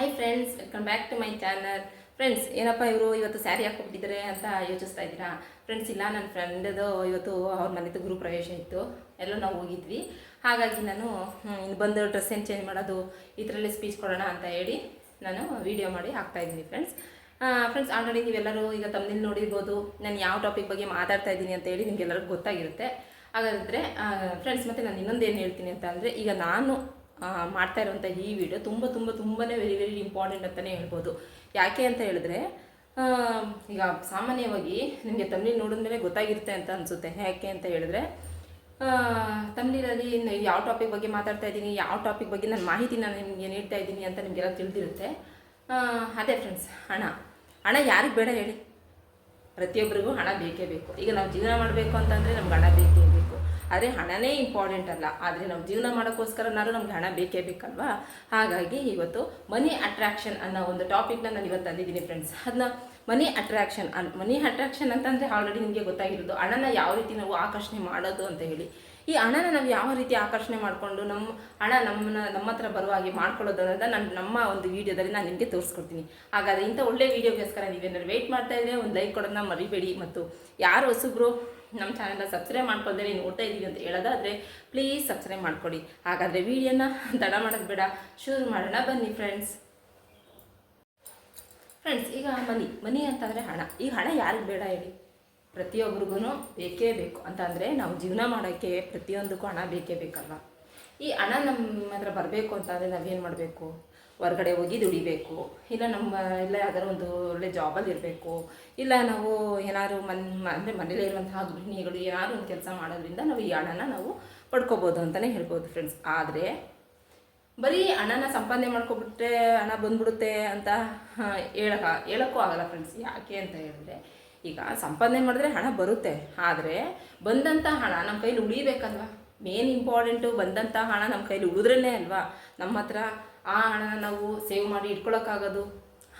Hi friends welcome back to my channel friends ಏನಪ್ಪ ಇವರು ಇವತ್ತು ಸ್ಯಾರಿ ಹಾಕ್ಕೊಬಿಟ್ಟಿದ್ದಾರೆ ಅಂತ ಯೋಚಿಸ್ತಾ ಇದ್ದೀರಾ? ಫ್ರೆಂಡ್ಸ್ ಇಲ್ಲ ನನ್ನ ಫ್ರೆಂಡದು ಇವತ್ತು ಅವ್ರ ಮನೆದು ಗೃಹ ಪ್ರವೇಶ ಇತ್ತು. ಎಲ್ಲೋ ನಾವು ಹೋಗಿದ್ವಿ. ಹಾಗಾಗಿ ನಾನು ಇನ್ನು ಬಂದು ಡ್ರೆಸ್ ಏನು ಚೇಂಜ್ ಮಾಡೋದು ಈ ಥರಲ್ಲೇ ಸ್ಪೀಚ್ ಕೊಡೋಣ ಅಂತ ಹೇಳಿ ನಾನು ವಿಡಿಯೋ ಮಾಡಿ ಹಾಕ್ತಾ ಇದ್ದೀನಿ ಫ್ರೆಂಡ್ಸ್ ಫ್ರೆಂಡ್ಸ್ ಆಲ್ರೆಡಿ ನೀವೆಲ್ಲರೂ ಈಗ ತಮ್ಮಲ್ಲಿ ನೋಡಿರ್ಬೋದು. ನಾನು ಯಾವ ಟಾಪಿಕ್ ಬಗ್ಗೆ ಮಾತಾಡ್ತಾ ಇದ್ದೀನಿ ಅಂತ ಹೇಳಿ ನಿಮಗೆಲ್ಲರಿಗೂ ಗೊತ್ತಾಗಿರುತ್ತೆ. ಹಾಗಾದರೆ ಫ್ರೆಂಡ್ಸ್ ಮತ್ತು ನಾನು ಇನ್ನೊಂದು ಏನು ಹೇಳ್ತೀನಿ ಅಂತ ಅಂದರೆ, ಈಗ ನಾನು ಮಾಡ್ತಾ ಇರುವಂಥ ಈ ವಿಡಿಯೋ ತುಂಬ ತುಂಬ ತುಂಬಾ ವೆರಿ ವೆರಿ ಇಂಪಾರ್ಟೆಂಟ್ ಅಂತಲೇ ಹೇಳ್ಬೋದು. ಯಾಕೆ ಅಂತ ಹೇಳಿದ್ರೆ ಈಗ ಸಾಮಾನ್ಯವಾಗಿ ನಿಮಗೆ ತಮಿಳು ನೋಡಿದ್ಮೇಲೆ ಗೊತ್ತಾಗಿರುತ್ತೆ ಅಂತ ಅನಿಸುತ್ತೆ. ಯಾಕೆ ಅಂತ ಹೇಳಿದ್ರೆ ತಮಿಳಲ್ಲಿ ಯಾವ ಟಾಪಿಕ್ ಬಗ್ಗೆ ಮಾತಾಡ್ತಾ ಇದ್ದೀನಿ, ಯಾವ ಟಾಪಿಕ್ ಬಗ್ಗೆ ನಾನು ಮಾಹಿತಿ ನಾನು ನಿಮಗೆ ನೀಡ್ತಾ ಇದ್ದೀನಿ ಅಂತ ನಿಮಗೆಲ್ಲ ತಿಳಿದಿರುತ್ತೆ. ಅದೇ ಫ್ರೆಂಡ್ಸ್ ಹಣ. ಹಣ ಯಾರಿಗೆ ಬೇಡ ಹೇಳಿ. ಪ್ರತಿಯೊಬ್ಬರಿಗೂ ಹಣ ಬೇಕೇ ಬೇಕು. ಈಗ ನಾವು ಜೀವನ ಮಾಡಬೇಕು ಅಂತಂದರೆ ನಮ್ಗೆ ಹಣ ಬೇಕೇ ಬೇಕು. ಆದರೆ ಹಣನೇ ಇಂಪಾರ್ಟೆಂಟ್ ಅಲ್ಲ. ಆದರೆ ನಾವು ಜೀವನ ಮಾಡೋಕ್ಕೋಸ್ಕರನಾದ್ರೂ ನಮ್ಗೆ ಹಣ ಬೇಕೇ ಬೇಕಲ್ವಾ? ಹಾಗಾಗಿ ಇವತ್ತು ಮನಿ ಅಟ್ರಾಕ್ಷನ್ ಅನ್ನೋ ಒಂದು ಟಾಪಿಕ್ನ ನಾನು ಇವತ್ತು ತಂದಿದ್ದೀನಿ ಫ್ರೆಂಡ್ಸ್ ಅದನ್ನ money attraction on money attraction ಅಂತಂದರೆ ಆಲ್ರೆಡಿ ನಿಮಗೆ ಗೊತ್ತಾಗಿರೋದು ಹಣನ ಯಾವ ರೀತಿ ನಾವು ಆಕರ್ಷಣೆ ಮಾಡೋದು ಅಂತ ಹೇಳಿ. ಈ ಹಣನ ನಾವು ಯಾವ ರೀತಿ ಆಕರ್ಷಣೆ ಮಾಡಿಕೊಂಡು ನಮ್ಮ ಹಣ ನಮ್ಮನ್ನ ನಮ್ಮ ಹತ್ರ ಬರುವ ಹಾಗೆ ಮಾಡ್ಕೊಳ್ಳೋದು ಅನ್ನೋದನ್ನ ನಾನು ನಮ್ಮ ಒಂದು ವೀಡಿಯೋದಲ್ಲಿ ನಾನು ನಿಮಗೆ ತೋರಿಸ್ಕೊಡ್ತೀನಿ. ಹಾಗಾದರೆ ಇಂಥ ಒಳ್ಳೆ ವೀಡಿಯೋಗೋಸ್ಕರ ನೀವೇನಾದ್ರು ವೆಯ್ಟ್ ಮಾಡ್ತಾ ಇದ್ದರೆ ಒಂದು ಲೈಕ್ ಕೊಡೋದನ್ನ ಮರಿಬೇಡಿ. ಮತ್ತು ಯಾರು ಹೊಸಬ್ರು ನಮ್ಮ ಚಾನಲ್ನ ಸಬ್ಸ್ಕ್ರೈಬ್ ಮಾಡ್ಕೊಳ್ದೇನೆ ನೋಡ್ತಾ ಇದ್ದೀವಿ ಅಂತ ಹೇಳೋದಾದರೆ ಪ್ಲೀಸ್ ಸಬ್ಸ್ಕ್ರೈಬ್ ಮಾಡ್ಕೊಡಿ. ಹಾಗಾದರೆ ವಿಡಿಯೋನ ತಡ ಮಾಡೋದು ಬೇಡ, ಶುರು ಮಾಡೋಣ. ಬನ್ನಿ ಫ್ರೆಂಡ್ಸ್ ಫ್ರೆಂಡ್ಸ್ ಈಗ ಮನಿ ಮನಿ ಅಂತಂದರೆ ಹಣ. ಈ ಹಣ ಯಾರಿಗೆ ಬೇಡ ಹೇಳಿ? ಪ್ರತಿಯೊಬ್ರಿಗೂ ಬೇಕೇ ಬೇಕು. ಅಂತಂದರೆ ನಾವು ಜೀವನ ಮಾಡೋಕ್ಕೆ ಪ್ರತಿಯೊಂದಕ್ಕೂ ಹಣ ಬೇಕೇ ಬೇಕಲ್ವ? ಈ ಹಣ ನಮ್ಮ ಹತ್ರ ಬರಬೇಕು ಅಂತಂದರೆ ನಾವೇನು ಮಾಡಬೇಕು? ಹೊರಗಡೆ ಹೋಗಿ ದುಡಿಬೇಕು. ಇಲ್ಲ ನಮ್ಮ ಇಲ್ಲ ಯಾವ್ದಾದ್ರು ಒಂದು ಒಳ್ಳೆ ಜಾಬಲ್ಲಿ ಇರಬೇಕು. ಇಲ್ಲ ನಾವು ಏನಾದ್ರು ಮನ್, ಅಂದರೆ ಮನೇಲಿ ಇರುವಂತಹ ಗೃಹಿಣಿಗಳು ಏನಾದ್ರು ಒಂದು ಕೆಲಸ ಮಾಡೋದ್ರಿಂದ ನಾವು ಈ ಹಣನ ನಾವು ಪಡ್ಕೋಬೋದು ಅಂತಲೇ ಹೇಳ್ಬೋದು ಫ್ರೆಂಡ್ಸ್ ಆದರೆ ಬರೀ ಹಣನ ಸಂಪಾದನೆ ಮಾಡ್ಕೊಬಿಟ್ರೆ ಹಣ ಬಂದ್ಬಿಡುತ್ತೆ ಅಂತ ಹೇಳಕ, ಹೇಳಕ್ಕೂ ಆಗಲ್ಲ ಫ್ರೆಂಡ್ಸ್ ಯಾಕೆ ಅಂತ ಹೇಳಿದ್ರೆ ಈಗ ಸಂಪಾದನೆ ಮಾಡಿದ್ರೆ ಹಣ ಬರುತ್ತೆ. ಆದರೆ ಬಂದಂಥ ಹಣ ನಮ್ಮ ಕೈಲಿ ಉಳಿಬೇಕಲ್ವಾ? ಮೇನ್ ಇಂಪಾರ್ಟೆಂಟು ಬಂದಂಥ ಹಣ ನಮ್ಮ ಕೈಲಿ ಉಳಿದ್ರೇ ಅಲ್ವಾ? ನಮ್ಮ ಹತ್ರ ಆ ಹಣನ ನಾವು ಸೇವ್ ಮಾಡಿ ಇಟ್ಕೊಳ್ಳೋಕ್ಕಾಗೋದು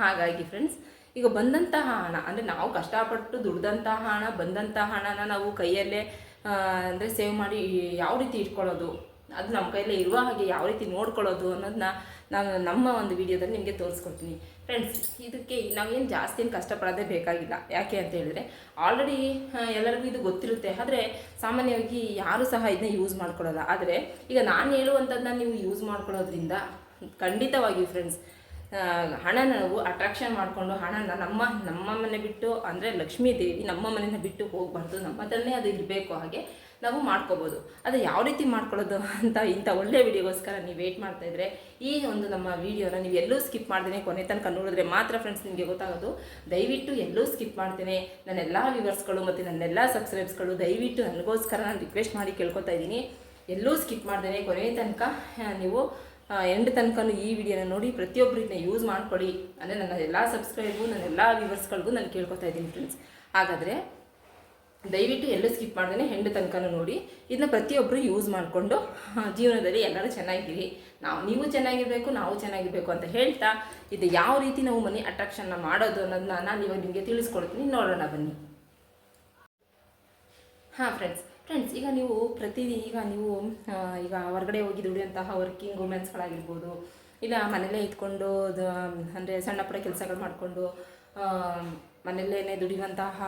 ಹಾಗಾಗಿ ಫ್ರೆಂಡ್ಸ್ ಈಗ ಬಂದಂತಹ ಹಣ, ಅಂದರೆ ನಾವು ಕಷ್ಟಪಟ್ಟು ದುಡ್ದಂತಹ ಹಣ, ಬಂದಂತಹ ಹಣನ ನಾವು ಕೈಯಲ್ಲೇ ಅಂದರೆ ಸೇವ್ ಮಾಡಿ ಯಾವ ರೀತಿ ಇಟ್ಕೊಳ್ಳೋದು? ಅದು ನಮ್ಮ ಕೈಯಲ್ಲೇ ಇರುವ ಹಾಗೆ ಯಾವ ರೀತಿ ನೋಡ್ಕೊಳ್ಳೋದು ಅನ್ನೋದನ್ನ ನಾನು ನಮ್ಮ ಒಂದು ವಿಡಿಯೋದಲ್ಲಿ ನಿಮಗೆ ತೋರಿಸ್ಕೊಡ್ತೀನಿ. ಫ್ರೆಂಡ್ಸ್ ಇದಕ್ಕೆ ನಾವೇನು ಜಾಸ್ತಿ ಏನು ಕಷ್ಟಪಡೋದೇ ಬೇಕಾಗಿಲ್ಲ. ಯಾಕೆ ಅಂತ ಹೇಳಿದ್ರೆ ಆಲ್ರೆಡಿ ಎಲ್ಲರಿಗೂ ಇದು ಗೊತ್ತಿರುತ್ತೆ. ಆದರೆ ಸಾಮಾನ್ಯವಾಗಿ ಯಾರೂ ಸಹ ಇದನ್ನ ಯೂಸ್ ಮಾಡ್ಕೊಳ್ಳೋಲ್ಲ. ಆದರೆ ಈಗ ನಾನು ಹೇಳುವಂಥದ್ದನ್ನ ನೀವು ಯೂಸ್ ಮಾಡ್ಕೊಳ್ಳೋದ್ರಿಂದ ಖಂಡಿತವಾಗಿಯೂ ಫ್ರೆಂಡ್ಸ್ ಹಣ ನಾವು ಅಟ್ರಾಕ್ಷನ್ ಮಾಡಿಕೊಂಡು ಹಣನ ನಮ್ಮ ನಮ್ಮ ಮನೆ ಬಿಟ್ಟು, ಅಂದರೆ ಲಕ್ಷ್ಮೀ ದೇವಿ ನಮ್ಮ ಮನೆಯನ್ನು ಬಿಟ್ಟು ಹೋಗಬಾರ್ದು. ನಮ್ಮ ಹತ್ರನೇ ಅದು ಇರಬೇಕು ಹಾಗೆ ನಾವು ಮಾಡ್ಕೋಬೋದು. ಅದು ಯಾವ ರೀತಿ ಮಾಡ್ಕೊಳ್ಳೋದು ಅಂತ ಇಂಥ ಒಳ್ಳೆ ವಿಡಿಯೋಗೋಸ್ಕರ ನೀವು ವೆಯ್ಟ್ ಮಾಡ್ತಾ ಇದ್ರೆ ಈ ಒಂದು ನಮ್ಮ ವಿಡಿಯೋನ ನೀವು ಎಲ್ಲೂ ಸ್ಕಿಪ್ ಮಾಡ್ತೀನಿ ಕೊನೆ ತನಕ ನೋಡಿದ್ರೆ ಮಾತ್ರ ಫ್ರೆಂಡ್ಸ್ ನಿಮಗೆ ಗೊತ್ತಾಗೋದು. ದಯವಿಟ್ಟು ಎಲ್ಲೂ ಸ್ಕಿಪ್ ಮಾಡ್ತೇನೆ ನನ್ನೆಲ್ಲ ವ್ಯೂವರ್ಸ್ಗಳು ಮತ್ತು ನನ್ನೆಲ್ಲ ಸಬ್ಸ್ಕ್ರೈಬ್ಸ್ಗಳು ದಯವಿಟ್ಟು ನನಗೋಸ್ಕರ ನಾನು ರಿಕ್ವೆಸ್ಟ್ ಮಾಡಿ ಕೇಳ್ಕೊತಾ ಇದ್ದೀನಿ. ಎಲ್ಲೂ ಸ್ಕಿಪ್ ಮಾಡ್ದೇನೆ. ಕೊನೆ ತನಕ ನೀವು ಎಂಡ್ ತನಕನೂ ಈ ವಿಡಿಯೋನ ನೋಡಿ ಪ್ರತಿಯೊಬ್ಬರು ಇದನ್ನ ಯೂಸ್ ಮಾಡ್ಕೊಳ್ಳಿ ಅಂದರೆ ನನ್ನ ಎಲ್ಲ ಸಬ್ಸ್ಕ್ರೈಬು ನನ್ನ ಎಲ್ಲ ವ್ಯೂವರ್ಸ್ಗಳಿಗೂ ನಾನು ಕೇಳ್ಕೊತಾ ಇದ್ದೀನಿ ಫ್ರೆಂಡ್ಸ್ ಹಾಗಾದರೆ ದಯವಿಟ್ಟು ಎಲ್ಲೂ ಸ್ಕಿಪ್ ಮಾಡ್ದೇ ಹೆಂಡು ತನಕನೂ ನೋಡಿ. ಇದನ್ನ ಪ್ರತಿಯೊಬ್ಬರು ಯೂಸ್ ಮಾಡಿಕೊಂಡು ಜೀವನದಲ್ಲಿ ಎಲ್ಲರೂ ಚೆನ್ನಾಗಿರಿ. ನಾವು, ನೀವು ಚೆನ್ನಾಗಿರಬೇಕು, ನಾವು ಚೆನ್ನಾಗಿರಬೇಕು ಅಂತ ಹೇಳ್ತಾ, ಇದು ಯಾವ ರೀತಿ ನಾವು ಮನಿ ಅಟ್ರಾಕ್ಷನ್ನ ಮಾಡೋದು ಅನ್ನೋದನ್ನ ನಾನು ಇವಾಗ ನಿಮಗೆ ತಿಳಿಸ್ಕೊಡ್ತೀನಿ. ನೋಡೋಣ ಬನ್ನಿ. ಹಾಂ ಫ್ರೆಂಡ್ಸ್ ಫ್ರೆಂಡ್ಸ್ ಈಗ ನೀವು ಪ್ರತಿ ಈಗ ನೀವು ಈಗ ಹೊರಗಡೆ ಹೋಗಿ ದುಡಿಯುವಂತಹ ವರ್ಕಿಂಗ್ ವುಮೆನ್ಸ್ಗಳಾಗಿರ್ಬೋದು ಇಲ್ಲ ಮನೆಯಲ್ಲೇ ಇದ್ಕೊಂಡು ಅಂದರೆ ಸಣ್ಣ ಪುಟ್ಟ ಕೆಲಸಗಳು ಮಾಡಿಕೊಂಡು ಮನೆಯಲ್ಲೇ ದುಡಿಯುವಂತಹ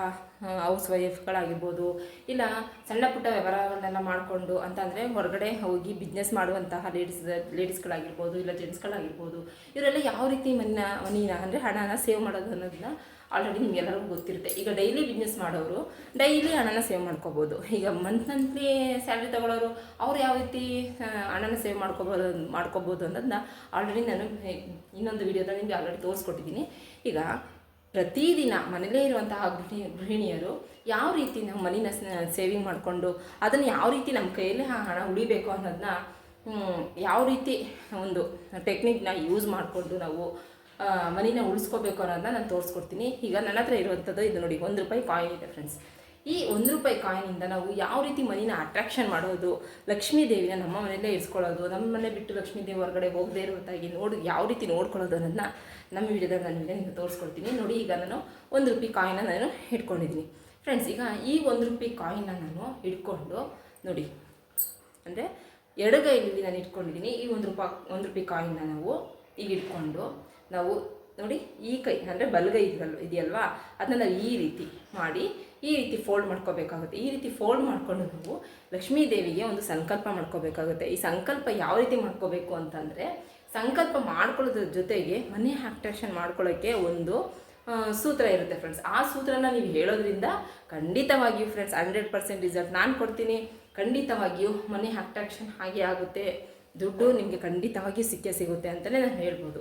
ಹೌಸ್ ವೈಫ್ಗಳಾಗಿರ್ಬೋದು ಇಲ್ಲ ಸಣ್ಣ ಪುಟ್ಟ ವ್ಯವಹಾರಗಳನ್ನೆಲ್ಲ ಮಾಡಿಕೊಂಡು ಅಂತಂದರೆ ಹೊರಗಡೆ ಹೋಗಿ ಬಿಸ್ನೆಸ್ ಮಾಡುವಂತಹ ಲೇಡೀಸ್ ಲೇಡೀಸ್ಗಳಾಗಿರ್ಬೋದು ಇಲ್ಲ ಜೆಂಟ್ಸ್ಗಳಾಗಿರ್ಬೋದು ಇವರೆಲ್ಲ ಯಾವ ರೀತಿ ಮನ್ನ, ಮನಿನ ಅಂದರೆ ಹಣನ ಸೇವ್ ಮಾಡೋದು ಅನ್ನೋದನ್ನ ಆಲ್ರೆಡಿ ನಿಮಗೆಲ್ಲರಿಗೂ ಗೊತ್ತಿರುತ್ತೆ. ಈಗ ಡೈಲಿ ಬಿಸ್ನೆಸ್ ಮಾಡೋರು ಡೈಲಿ ಹಣನ ಸೇವ್ ಮಾಡ್ಕೋಬೋದು. ಈಗ ಮಂತ್ ಮಂತ್ಲಿ ಸ್ಯಾಲ್ರಿ ತಗೊಳ್ಳೋರು ಅವ್ರು ಯಾವ ರೀತಿ ಹಣನ ಸೇವ್ ಮಾಡ್ಕೋಬೋದು ಮಾಡ್ಕೋಬೋದು ಅನ್ನೋದನ್ನ ಆಲ್ರೆಡಿ ನಾನು ಇನ್ನೊಂದು ವಿಡಿಯೋದಲ್ಲಿ ನಿಮಗೆ ಆಲ್ರೆಡಿ ತೋರಿಸ್ಕೊಟ್ಟಿದ್ದೀನಿ. ಈಗ ಪ್ರತಿದಿನ ಮನೆಯಲ್ಲೇ ಇರುವಂತಹ ಗೃಹಿಣಿ ಗೃಹಿಣಿಯರು ಯಾವ ರೀತಿ ನಮ್ಮ ಮನಿನ ಸೇವಿಂಗ್ ಮಾಡಿಕೊಂಡು ಅದನ್ನು ಯಾವ ರೀತಿ ನಮ್ಮ ಕೈಯಲ್ಲಿ ಆ ಹಣ ಉಳಿಬೇಕು ಅನ್ನೋದನ್ನ ಯಾವ ರೀತಿ ಒಂದು ಟೆಕ್ನಿಕ್ನ ಯೂಸ್ ಮಾಡಿಕೊಂಡು ನಾವು ಮನಿನ ಉಳಿಸ್ಕೋಬೇಕು ಅನ್ನೋದನ್ನ ನಾನು ತೋರಿಸ್ಕೊಡ್ತೀನಿ. ಈಗ ನನ್ನ ಹತ್ರ ಇರುವಂಥದ್ದು ಇದು ನೋಡಿ, ಒಂದು ರೂಪಾಯಿ ಕಾಯಿನ್ ಇದೆ ಫ್ರೆಂಡ್ಸ್ ಈ ಒಂದು ರೂಪಾಯಿ ಕಾಯಿನಿಂದ ನಾವು ಯಾವ ರೀತಿ ಮನಿನ ಅಟ್ರಾಕ್ಷನ್ ಮಾಡೋದು, ಲಕ್ಷ್ಮೀ ದೇವಿನ ನಮ್ಮ ಮನೆಯಲ್ಲೇ ಇರಿಸ್ಕೊಳ್ಳೋದು, ನಮ್ಮ ಮನೆ ಬಿಟ್ಟು ಲಕ್ಷ್ಮೀ ದೇವಿ ಹೊರಗಡೆ ಹೋಗದೇ ಇರುವಂತಾಗಿ ನೋಡಿ, ಯಾವ ರೀತಿ ನೋಡ್ಕೊಳ್ಳೋದು ಅನ್ನೋದನ್ನ ನಮ್ಮ ವಿಡಿಯೋದಲ್ಲಿ ನಾನು ನಿಮಗೆ ತೋರಿಸ್ಕೊಡ್ತೀನಿ. ನೋಡಿ ಈಗ ನಾನು ಒಂದು ರೂಪಾಯಿ ಕಾಯಿನ ನಾನು ಇಟ್ಕೊಂಡಿದ್ದೀನಿ ಫ್ರೆಂಡ್ಸ್ ಈಗ ಈ ಒಂದು ರೂಪಾಯಿ ಕಾಯಿನ ನಾನು ಇಟ್ಕೊಂಡು, ನೋಡಿ, ಅಂದರೆ ಎಡಗೈಲಿ ನಾನು ಇಟ್ಕೊಂಡಿದ್ದೀನಿ ಈ ಒಂದು ರೂಪಾಯಿ ಒಂದು ರೂಪಾಯಿ ಕಾಯಿನ ನಾವು ಈಗ ಇಟ್ಕೊಂಡು, ನಾವು, ನೋಡಿ, ಈ ಕೈ, ಅಂದರೆ ಬಲಗೈ ಇದೆಯಲ್ವಾ? ಅದನ್ನ ನಾವು ಈ ರೀತಿ ಮಾಡಿ ಈ ರೀತಿ ಫೋಲ್ಡ್ ಮಾಡ್ಕೋಬೇಕಾಗುತ್ತೆ. ಈ ರೀತಿ ಫೋಲ್ಡ್ ಮಾಡಿಕೊಂಡು ನಾವು ಲಕ್ಷ್ಮೀ ದೇವಿಗೆ ಒಂದು ಸಂಕಲ್ಪ ಮಾಡ್ಕೋಬೇಕಾಗುತ್ತೆ. ಈ ಸಂಕಲ್ಪ ಯಾವ ರೀತಿ ಮಾಡ್ಕೋಬೇಕು ಅಂತಂದರೆ, ಸಂಕಲ್ಪ ಮಾಡ್ಕೊಳ್ಳೋದ್ರ ಜೊತೆಗೆ ಮನಿ ಅಟ್ರಾಕ್ಷನ್ ಮಾಡ್ಕೊಳ್ಳೋಕ್ಕೆ ಒಂದು ಸೂತ್ರ ಇರುತ್ತೆ ಫ್ರೆಂಡ್ಸ್ ಆ ಸೂತ್ರನ ನೀವು ಹೇಳೋದ್ರಿಂದ ಖಂಡಿತವಾಗಿಯೂ ಫ್ರೆಂಡ್ಸ್ ಹಂಡ್ರೆಡ್ ಪರ್ಸೆಂಟ್ ರಿಸಲ್ಟ್ ನಾನು ಕೊಡ್ತೀನಿ. ಖಂಡಿತವಾಗಿಯೂ ಮನಿ ಅಟ್ರಾಕ್ಷನ್ ಹಾಗೆ ಆಗುತ್ತೆ. ದುಡ್ಡು ನಿಮಗೆ ಖಂಡಿತವಾಗಿಯೂ ಸಿಕ್ಕೇ ಸಿಗುತ್ತೆ ಅಂತಲೇ ನಾನು ಹೇಳ್ಬೋದು.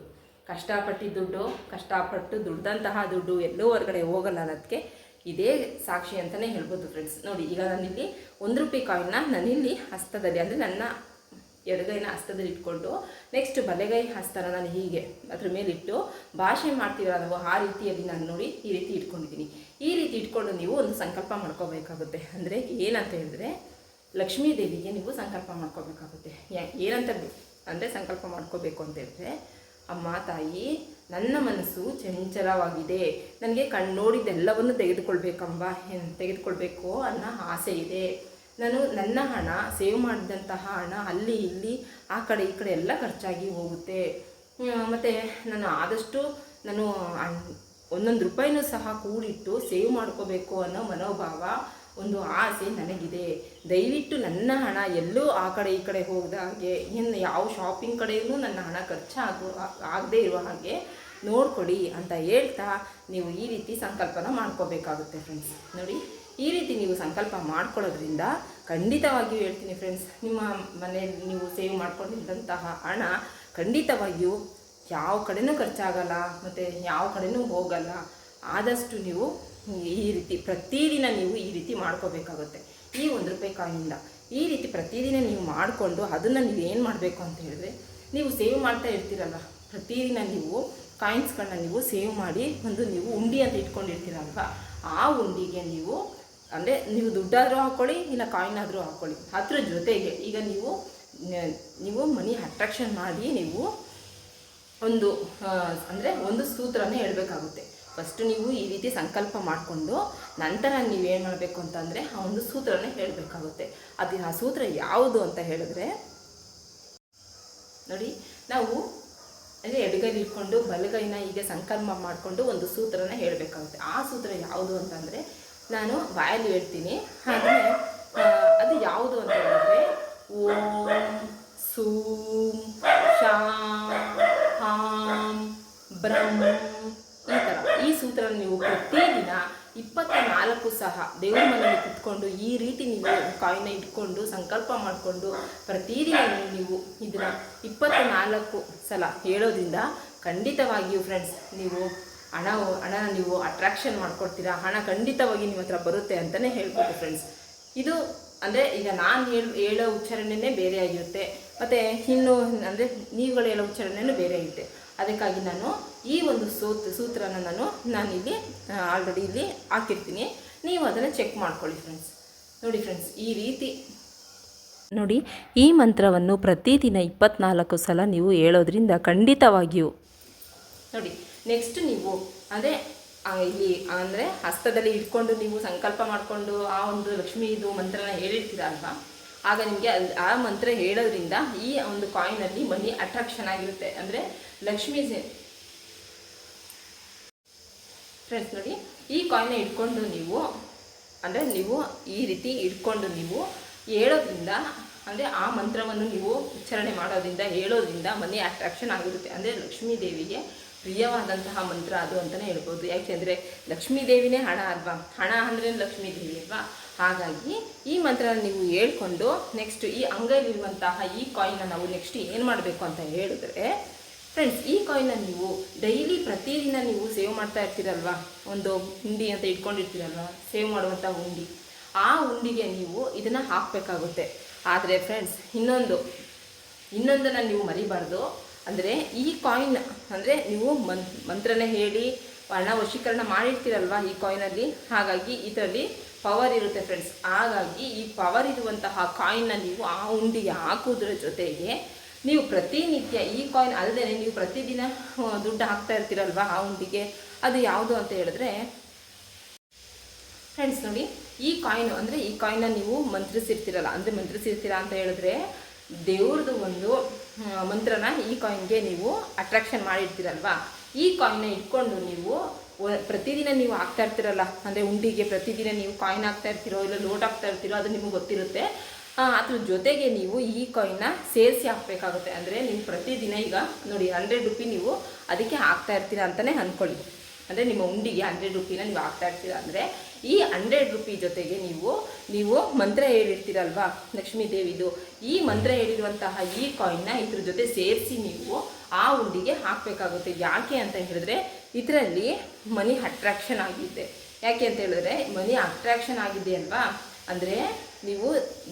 ಕಷ್ಟಪಟ್ಟು ದುಡ್ಡು, ಕಷ್ಟಪಟ್ಟು ದುಡ್ದಂತಹ ದುಡ್ಡು ಎಲ್ಲೂ ಹೊರಗಡೆ ಹೋಗಲ್ಲ ಅನ್ನೋದಕ್ಕೆ ಇದೇ ಸಾಕ್ಷಿ ಅಂತಲೇ ಹೇಳ್ಬೋದು ಫ್ರೆಂಡ್ಸ್ ನೋಡಿ, ಈಗ ನಾನಿಲ್ಲಿ ಒಂದು ರೂಪಾಯಿ ಕಾಯಿನ್ನ ನಾನಿಲ್ಲಿ ಹಸ್ತದಲ್ಲಿ, ಅಂದರೆ ನನ್ನ ಎಡಗೈನ ಹಸ್ತದಲ್ಲಿ ಇಟ್ಕೊಂಡು ನೆಕ್ಸ್ಟ್ ಬಲೆಗೈ ಹಸ್ತನ ನಾನು ಹೀಗೆ ಅದ್ರ ಮೇಲಿಟ್ಟು ಭಾಷೆ ಮಾಡ್ತೀರ ನಾವು ಆ ರೀತಿಯಲ್ಲಿ ನಾನು ನೋಡಿ ಈ ರೀತಿ ಇಟ್ಕೊಂಡಿದ್ದೀನಿ. ಈ ರೀತಿ ಇಟ್ಕೊಂಡು ನೀವು ಒಂದು ಸಂಕಲ್ಪ ಮಾಡ್ಕೋಬೇಕಾಗುತ್ತೆ. ಅಂದರೆ ಏನಂತ ಹೇಳಿದ್ರೆ, ಲಕ್ಷ್ಮೀ ದೇವಿಗೆ ನೀವು ಸಂಕಲ್ಪ ಮಾಡ್ಕೋಬೇಕಾಗುತ್ತೆ. ಏನಂತ ಅಂದರೆ ಸಂಕಲ್ಪ ಮಾಡ್ಕೋಬೇಕು ಅಂತ ಹೇಳಿದ್ರೆ ಅಮ್ಮ, ತಾಯಿ, ನನ್ನ ಮನಸ್ಸು ಚಂಚಲವಾಗಿದೆ. ನನಗೆ ಕಣ್ಣು ನೋಡಿದ್ದೆಲ್ಲವನ್ನು ತೆಗೆದುಕೊಳ್ಬೇಕಂಬ ತೆಗೆದುಕೊಳ್ಬೇಕು ಅನ್ನೋ ಆಸೆ ಇದೆ. ನಾನು ನನ್ನ ಹಣ, ಸೇವ್ ಮಾಡಿದಂತಹ ಹಣ ಅಲ್ಲಿ ಇಲ್ಲಿ, ಆ ಕಡೆ ಈ ಕಡೆ ಎಲ್ಲ ಖರ್ಚಾಗಿ ಹೋಗುತ್ತೆ. ಮತ್ತೆ ನಾನು ಆದಷ್ಟು ನಾನು ಒಂದೊಂದು ರೂಪಾಯಿನೂ ಸಹ ಕೂಡಿಟ್ಟು ಸೇವ್ ಮಾಡ್ಕೋಬೇಕು ಅನ್ನೋ ಮನೋಭಾವ ಒಂದು ಆಸೆ ನನಗಿದೆ. ದಯವಿಟ್ಟು ನನ್ನ ಹಣ ಎಲ್ಲೂ ಆ ಕಡೆ ಈ ಕಡೆ ಹೋಗದ ಹಾಗೆ, ಇನ್ನು ಯಾವ ಶಾಪಿಂಗ್ ಕಡೆಯೂ ನನ್ನ ಹಣ ಖರ್ಚಾಗು ಆಗದೇ ಇರುವ ಹಾಗೆ ನೋಡ್ಕೊಡಿ ಅಂತ ಹೇಳ್ತಾ ನೀವು ಈ ರೀತಿ ಸಂಕಲ್ಪನ ಮಾಡ್ಕೋಬೇಕಾಗುತ್ತೆ ಫ್ರೆಂಡ್ಸ್ ನೋಡಿ, ಈ ರೀತಿ ನೀವು ಸಂಕಲ್ಪ ಮಾಡ್ಕೊಳ್ಳೋದ್ರಿಂದ ಖಂಡಿತವಾಗಿಯೂ ಹೇಳ್ತೀನಿ ಫ್ರೆಂಡ್ಸ್ ನಿಮ್ಮ ಮನೆಯಲ್ಲಿ ನೀವು ಸೇವ್ ಮಾಡ್ಕೊಂಡಿದ್ದಂತಹ ಹಣ ಖಂಡಿತವಾಗಿಯೂ ಯಾವ ಕಡೆನೂ ಖರ್ಚಾಗಲ್ಲ, ಮತ್ತು ಯಾವ ಕಡೆನೂ ಹೋಗಲ್ಲ. ಆದಷ್ಟು ನೀವು ಈ ರೀತಿ ಪ್ರತಿದಿನ ನೀವು ಈ ರೀತಿ ಮಾಡ್ಕೋಬೇಕಾಗುತ್ತೆ. ಈ ಒಂದು ರೂಪಾಯಿ ಕಾಯಿನಿಂದ ಈ ರೀತಿ ಪ್ರತಿದಿನ ನೀವು ಮಾಡಿಕೊಂಡು ಅದನ್ನು ನೀವು ಏನು ಮಾಡಬೇಕು ಅಂತ ಹೇಳಿದ್ರೆ, ನೀವು ಸೇವ್ ಮಾಡ್ತಾ ಇರ್ತೀರಲ್ಲ, ಪ್ರತಿದಿನ ನೀವು ಕಾಯಿನ್ಸ್ಗಳನ್ನ ನೀವು ಸೇವ್ ಮಾಡಿ ಒಂದು ನೀವು ಉಂಡಿ ಅಂತ ಇಟ್ಕೊಂಡಿರ್ತೀರಲ್ವ, ಆ ಉಂಡಿಗೆ ನೀವು ಅಂದರೆ ನೀವು ದುಡ್ಡಾದರೂ ಹಾಕ್ಕೊಳ್ಳಿ ಇಲ್ಲ ಕಾಯಿನ್ ಆದರೂ ಹಾಕ್ಕೊಳ್ಳಿ ಅದ್ರ ಜೊತೆಗೆ ಈಗ ನೀವು ನೀವು ಮನಿ ಅಟ್ರಾಕ್ಷನ್ ಮಾಡಿ ನೀವು ಒಂದು ಅಂದರೆ ಒಂದು ಸೂತ್ರನೇ ಹೇಳಬೇಕಾಗುತ್ತೆ. ಫಸ್ಟ್ ನೀವು ಈ ರೀತಿ ಸಂಕಲ್ಪ ಮಾಡಿಕೊಂಡು ನಂತರ ನೀವು ಏನು ಮಾಡಬೇಕು ಅಂತಂದರೆ ಆ ಒಂದು ಸೂತ್ರನೇ ಹೇಳಬೇಕಾಗುತ್ತೆ. ಅದು ಆ ಸೂತ್ರ ಯಾವುದು ಅಂತ ಹೇಳಿದ್ರೆ, ನೋಡಿ, ನಾವು ಅಂದರೆ ಎಡಗೈಲಿ ಇಟ್ಕೊಂಡು ಬಲಗೈನ ಈಗ ಸಂಕಲ್ಪ ಮಾಡಿಕೊಂಡು ಒಂದು ಸೂತ್ರನ ಹೇಳಬೇಕಾಗುತ್ತೆ. ಆ ಸೂತ್ರ ಯಾವುದು ಅಂತಂದರೆ, ನಾನು ಬಾಯಲ್ಲಿ ಹೇಳ್ತೀನಿ. ಆದರೆ ಅದು ಯಾವುದು ಅಂತ ಹೇಳಿದ್ರೆ, ಓಂ ಸೂಂ ಶಾಂ ಹಾಂ ಬ್ರಹ್ಮ ಈ ಥರ ನೀವು ಪ್ರತಿದಿನ ಇಪ್ಪತ್ತ ನಾಲ್ಕು ಸಹ ದೇವ್ರ ಮನೆಯಲ್ಲಿ ಕುತ್ಕೊಂಡು ಈ ರೀತಿ ನೀವು ಕಾಯಿನ ಇಟ್ಕೊಂಡು, ಸಂಕಲ್ಪ ಮಾಡಿಕೊಂಡು ಪ್ರತಿದಿನ ನೀವು ಇದನ್ನ ಇಪ್ಪತ್ತ ನಾಲ್ಕು ಸಲ ಹೇಳೋದ್ರಿಂದ ಖಂಡಿತವಾಗಿಯೂ ಫ್ರೆಂಡ್ಸ್ ನೀವು ಹಣ ಹಣ ನೀವು ಅಟ್ರಾಕ್ಷನ್ ಮಾಡ್ಕೊಡ್ತೀರಾ? ಹಣ ಖಂಡಿತವಾಗಿ ನಿಮ್ಮ ಹತ್ರ ಬರುತ್ತೆ ಅಂತಲೇ ಹೇಳ್ಬೋದು ಫ್ರೆಂಡ್ಸ್ ಇದು ಅಂದರೆ ಈಗ ನಾನು ಹೇಳ, ಹೇಳೋ ಉಚ್ಚಾರಣೆನೇ ಬೇರೆ ಆಗಿರುತ್ತೆ. ಮತ್ತು ಇನ್ನು ಅಂದರೆ ನೀವುಗಳು ಹೇಳೋ ಉಚ್ಚಾರಣೆನೂ ಬೇರೆ ಇರುತ್ತೆ ಅದಕ್ಕಾಗಿ ನಾನು ಈ ಒಂದು ಸೂತ್ ಸೂತ್ರನ ನಾನು, ನಾನಿಲ್ಲಿ ಆಲ್ರೆಡಿ ಇಲ್ಲಿ ಹಾಕಿರ್ತೀನಿ. ನೀವು ಅದನ್ನು ಚೆಕ್ ಮಾಡ್ಕೊಳ್ಳಿ ಫ್ರೆಂಡ್ಸ್ ನೋಡಿ ಫ್ರೆಂಡ್ಸ್ ಈ ರೀತಿ. ನೋಡಿ, ಈ ಮಂತ್ರವನ್ನು ಪ್ರತಿದಿನ ಇಪ್ಪತ್ನಾಲ್ಕು ಸಲ ನೀವು ಹೇಳೋದ್ರಿಂದ ಖಂಡಿತವಾಗಿಯೂ. ನೋಡಿ ನೆಕ್ಸ್ಟ್ ನೀವು, ಅದೇ ಇಲ್ಲಿ, ಅಂದರೆ ಹಸ್ತದಲ್ಲಿ ಇಟ್ಕೊಂಡು ನೀವು ಸಂಕಲ್ಪ ಮಾಡಿಕೊಂಡು ಆ ಒಂದು ಲಕ್ಷ್ಮೀದು ಮಂತ್ರನ ಹೇಳಿರ್ತೀರ ಅಲ್ವಾ ಆಗ ನಿಮಗೆ ಅಲ್ಲಿ ಆ ಮಂತ್ರ ಹೇಳೋದ್ರಿಂದ ಈ ಒಂದು ಕಾಯಿನಲ್ಲಿ ಮನಿ ಅಟ್ರಾಕ್ಷನ್ ಆಗಿರುತ್ತೆ. ಅಂದರೆ ಲಕ್ಷ್ಮೀ ಫ್ರೆಂಡ್ಸ್ ನೋಡಿ, ಈ ಕಾಯಿನ ಇಟ್ಕೊಂಡು ನೀವು, ಅಂದರೆ ನೀವು ಈ ರೀತಿ ಇಟ್ಕೊಂಡು ನೀವು ಹೇಳೋದ್ರಿಂದ, ಅಂದರೆ ಆ ಮಂತ್ರವನ್ನು ನೀವು ಉಚ್ಚಾರಣೆ ಮಾಡೋದ್ರಿಂದ, ಹೇಳೋದ್ರಿಂದ ಮನಿ ಅಟ್ರಾಕ್ಷನ್ ಆಗಿರುತ್ತೆ. ಅಂದರೆ ಲಕ್ಷ್ಮೀ ದೇವಿಗೆ ಪ್ರಿಯವಾದಂತಹ ಮಂತ್ರ ಅದು ಅಂತಲೇ ಹೇಳ್ಬೋದು. ಯಾಕೆಂದರೆ ಲಕ್ಷ್ಮೀ ದೇವಿನೇ ಹಣ ಅಲ್ವಾ? ಹಣ ಅಂದರೆ ಲಕ್ಷ್ಮೀ ದೇವಿ ಅಲ್ವಾ? ಹಾಗಾಗಿ ಈ ಮಂತ್ರನ ನೀವು ಹೇಳ್ಕೊಂಡು ನೆಕ್ಸ್ಟ್ ಈ ಅಂಗೈಲಿರುವಂತಹ ಈ ಕಾಯಿನ ನಾವು ನೆಕ್ಸ್ಟ್ ಏನು ಮಾಡಬೇಕು ಅಂತ ಹೇಳಿದ್ರೆ ಫ್ರೆಂಡ್ಸ್ ಈ ಕಾಯಿನ ನೀವು ಡೈಲಿ ಪ್ರತಿದಿನ ನೀವು ಸೇವ್ ಮಾಡ್ತಾ ಇರ್ತೀರಲ್ವಾ? ಒಂದು ಉಂಡಿ ಅಂತ ಇಟ್ಕೊಂಡಿರ್ತೀರಲ್ವಾ? ಸೇವ್ ಮಾಡುವಂಥ ಉಂಡಿ. ಆ ಉಂಡಿಗೆ ನೀವು ಇದನ್ನು ಹಾಕಬೇಕಾಗುತ್ತೆ. ಆದರೆ ಫ್ರೆಂಡ್ಸ್ ಇನ್ನೊಂದು, ಇನ್ನೊಂದನ್ನು ನೀವು ಮರಿಬಾರ್ದು. ಅಂದರೆ ಈ ಕಾಯಿನ್ ಅಂದರೆ ನೀವು ಮನ್ ಮಂತ್ರನೇ ಹೇಳಿ ಹಣ ವಶೀಕರಣ ಮಾಡಿರ್ತೀರಲ್ವಾ ಈ ಕಾಯಿನಲ್ಲಿ ಹಾಗಾಗಿ ಇದರಲ್ಲಿ ಪವರ್ ಇರುತ್ತೆ ಫ್ರೆಂಡ್ಸ್ ಹಾಗಾಗಿ ಈ ಪವರ್ ಇರುವಂತಹ ಕಾಯಿನ್ನ ನೀವು ಆ ಉಂಡಿಗೆ ಹಾಕೋದ್ರ ಜೊತೆಗೆ ನೀವು ಪ್ರತಿನಿತ್ಯ ಈ ಕಾಯಿನ್ ಅಲ್ಲದೆ ನೀವು ಪ್ರತಿದಿನ ದುಡ್ಡು ಹಾಕ್ತಾ ಇರ್ತೀರಲ್ವಾ ಆ ಉಂಡಿಗೆ? ಅದು ಯಾವುದು ಅಂತ ಹೇಳಿದ್ರೆ ಫ್ರೆಂಡ್ಸ್ ನೋಡಿ, ಈ ಕಾಯಿನ್ ಅಂದರೆ ಈ ಕಾಯಿನ್ನ ನೀವು ಮಂತ್ರಿಸಿರ್ತೀರಲ್ಲ, ಅಂದರೆ ಮಂತ್ರಿಸಿರ್ತೀರ ಅಂತ ಹೇಳಿದ್ರೆ, ದೇವ್ರದ್ದು ಒಂದು ಮಂತ್ರನ ಈ ಕಾಯಿನ್ಗೆ ನೀವು ಅಟ್ರಾಕ್ಷನ್ ಮಾಡಿರ್ತೀರಲ್ವಾ? ಈ ಕಾಯಿನ್ನ ಇಟ್ಕೊಂಡು ನೀವು ಪ್ರತಿದಿನ ನೀವು ಹಾಕ್ತಾ ಇರ್ತೀರಲ್ಲ, ಅಂದರೆ ಉಂಡಿಗೆ ಪ್ರತಿದಿನ ನೀವು ಕಾಯಿನ್ ಹಾಕ್ತಾ ಇರ್ತೀರೋ, ಇಲ್ಲ ಲೋಟ್ ಹಾಕ್ತಾ ಇರ್ತೀರೋ, ಅದು ನಿಮಗೆ ಗೊತ್ತಿರುತ್ತೆ. ಅದ್ರ ಜೊತೆಗೆ ನೀವು ಈ ಕಾಯಿನ್ನ ಸೇರಿಸಿ ಹಾಕಬೇಕಾಗುತ್ತೆ. ಅಂದರೆ ನೀವು ಪ್ರತಿದಿನ ಈಗ ನೋಡಿ ಹಂಡ್ರೆಡ್ ರುಪಿ ನೀವು ಅದಕ್ಕೆ ಹಾಕ್ತಾ ಇರ್ತೀರಾ ಅಂತಲೇ ಅಂದ್ಕೊಳ್ಳಿ ಅಂದರೆ ನಿಮ್ಮ ಉಂಡಿಗೆ ಹಂಡ್ರೆಡ್ ರುಪಿನ ನೀವು ಹಾಕ್ತಾ ಇರ್ತೀರ ಅಂದರೆ, ಈ ಹಂಡ್ರೆಡ್ ರುಪಿ ಜೊತೆಗೆ ನೀವು ನೀವು ಮಂತ್ರ ಹೇಳಿರ್ತೀರಲ್ವಾ, ಲಕ್ಷ್ಮೀ ದೇವಿದು, ಈ ಮಂತ್ರ ಹೇಳಿರುವಂತಹ ಈ ಕಾಯಿನ್ನ ಇದ್ರ ಜೊತೆ ಸೇರಿಸಿ ನೀವು ಆ ಉಂಡಿಗೆ ಹಾಕಬೇಕಾಗುತ್ತೆ. ಯಾಕೆ ಅಂತ ಹೇಳಿದ್ರೆ, ಇದರಲ್ಲಿ ಮನಿ ಅಟ್ರಾಕ್ಷನ್ ಆಗಿದೆ. ಯಾಕೆ ಅಂತ ಹೇಳಿದ್ರೆ ಮನಿ ಅಟ್ರಾಕ್ಷನ್ ಆಗಿದೆ ಅಲ್ವಾ? ಅಂದರೆ ನೀವು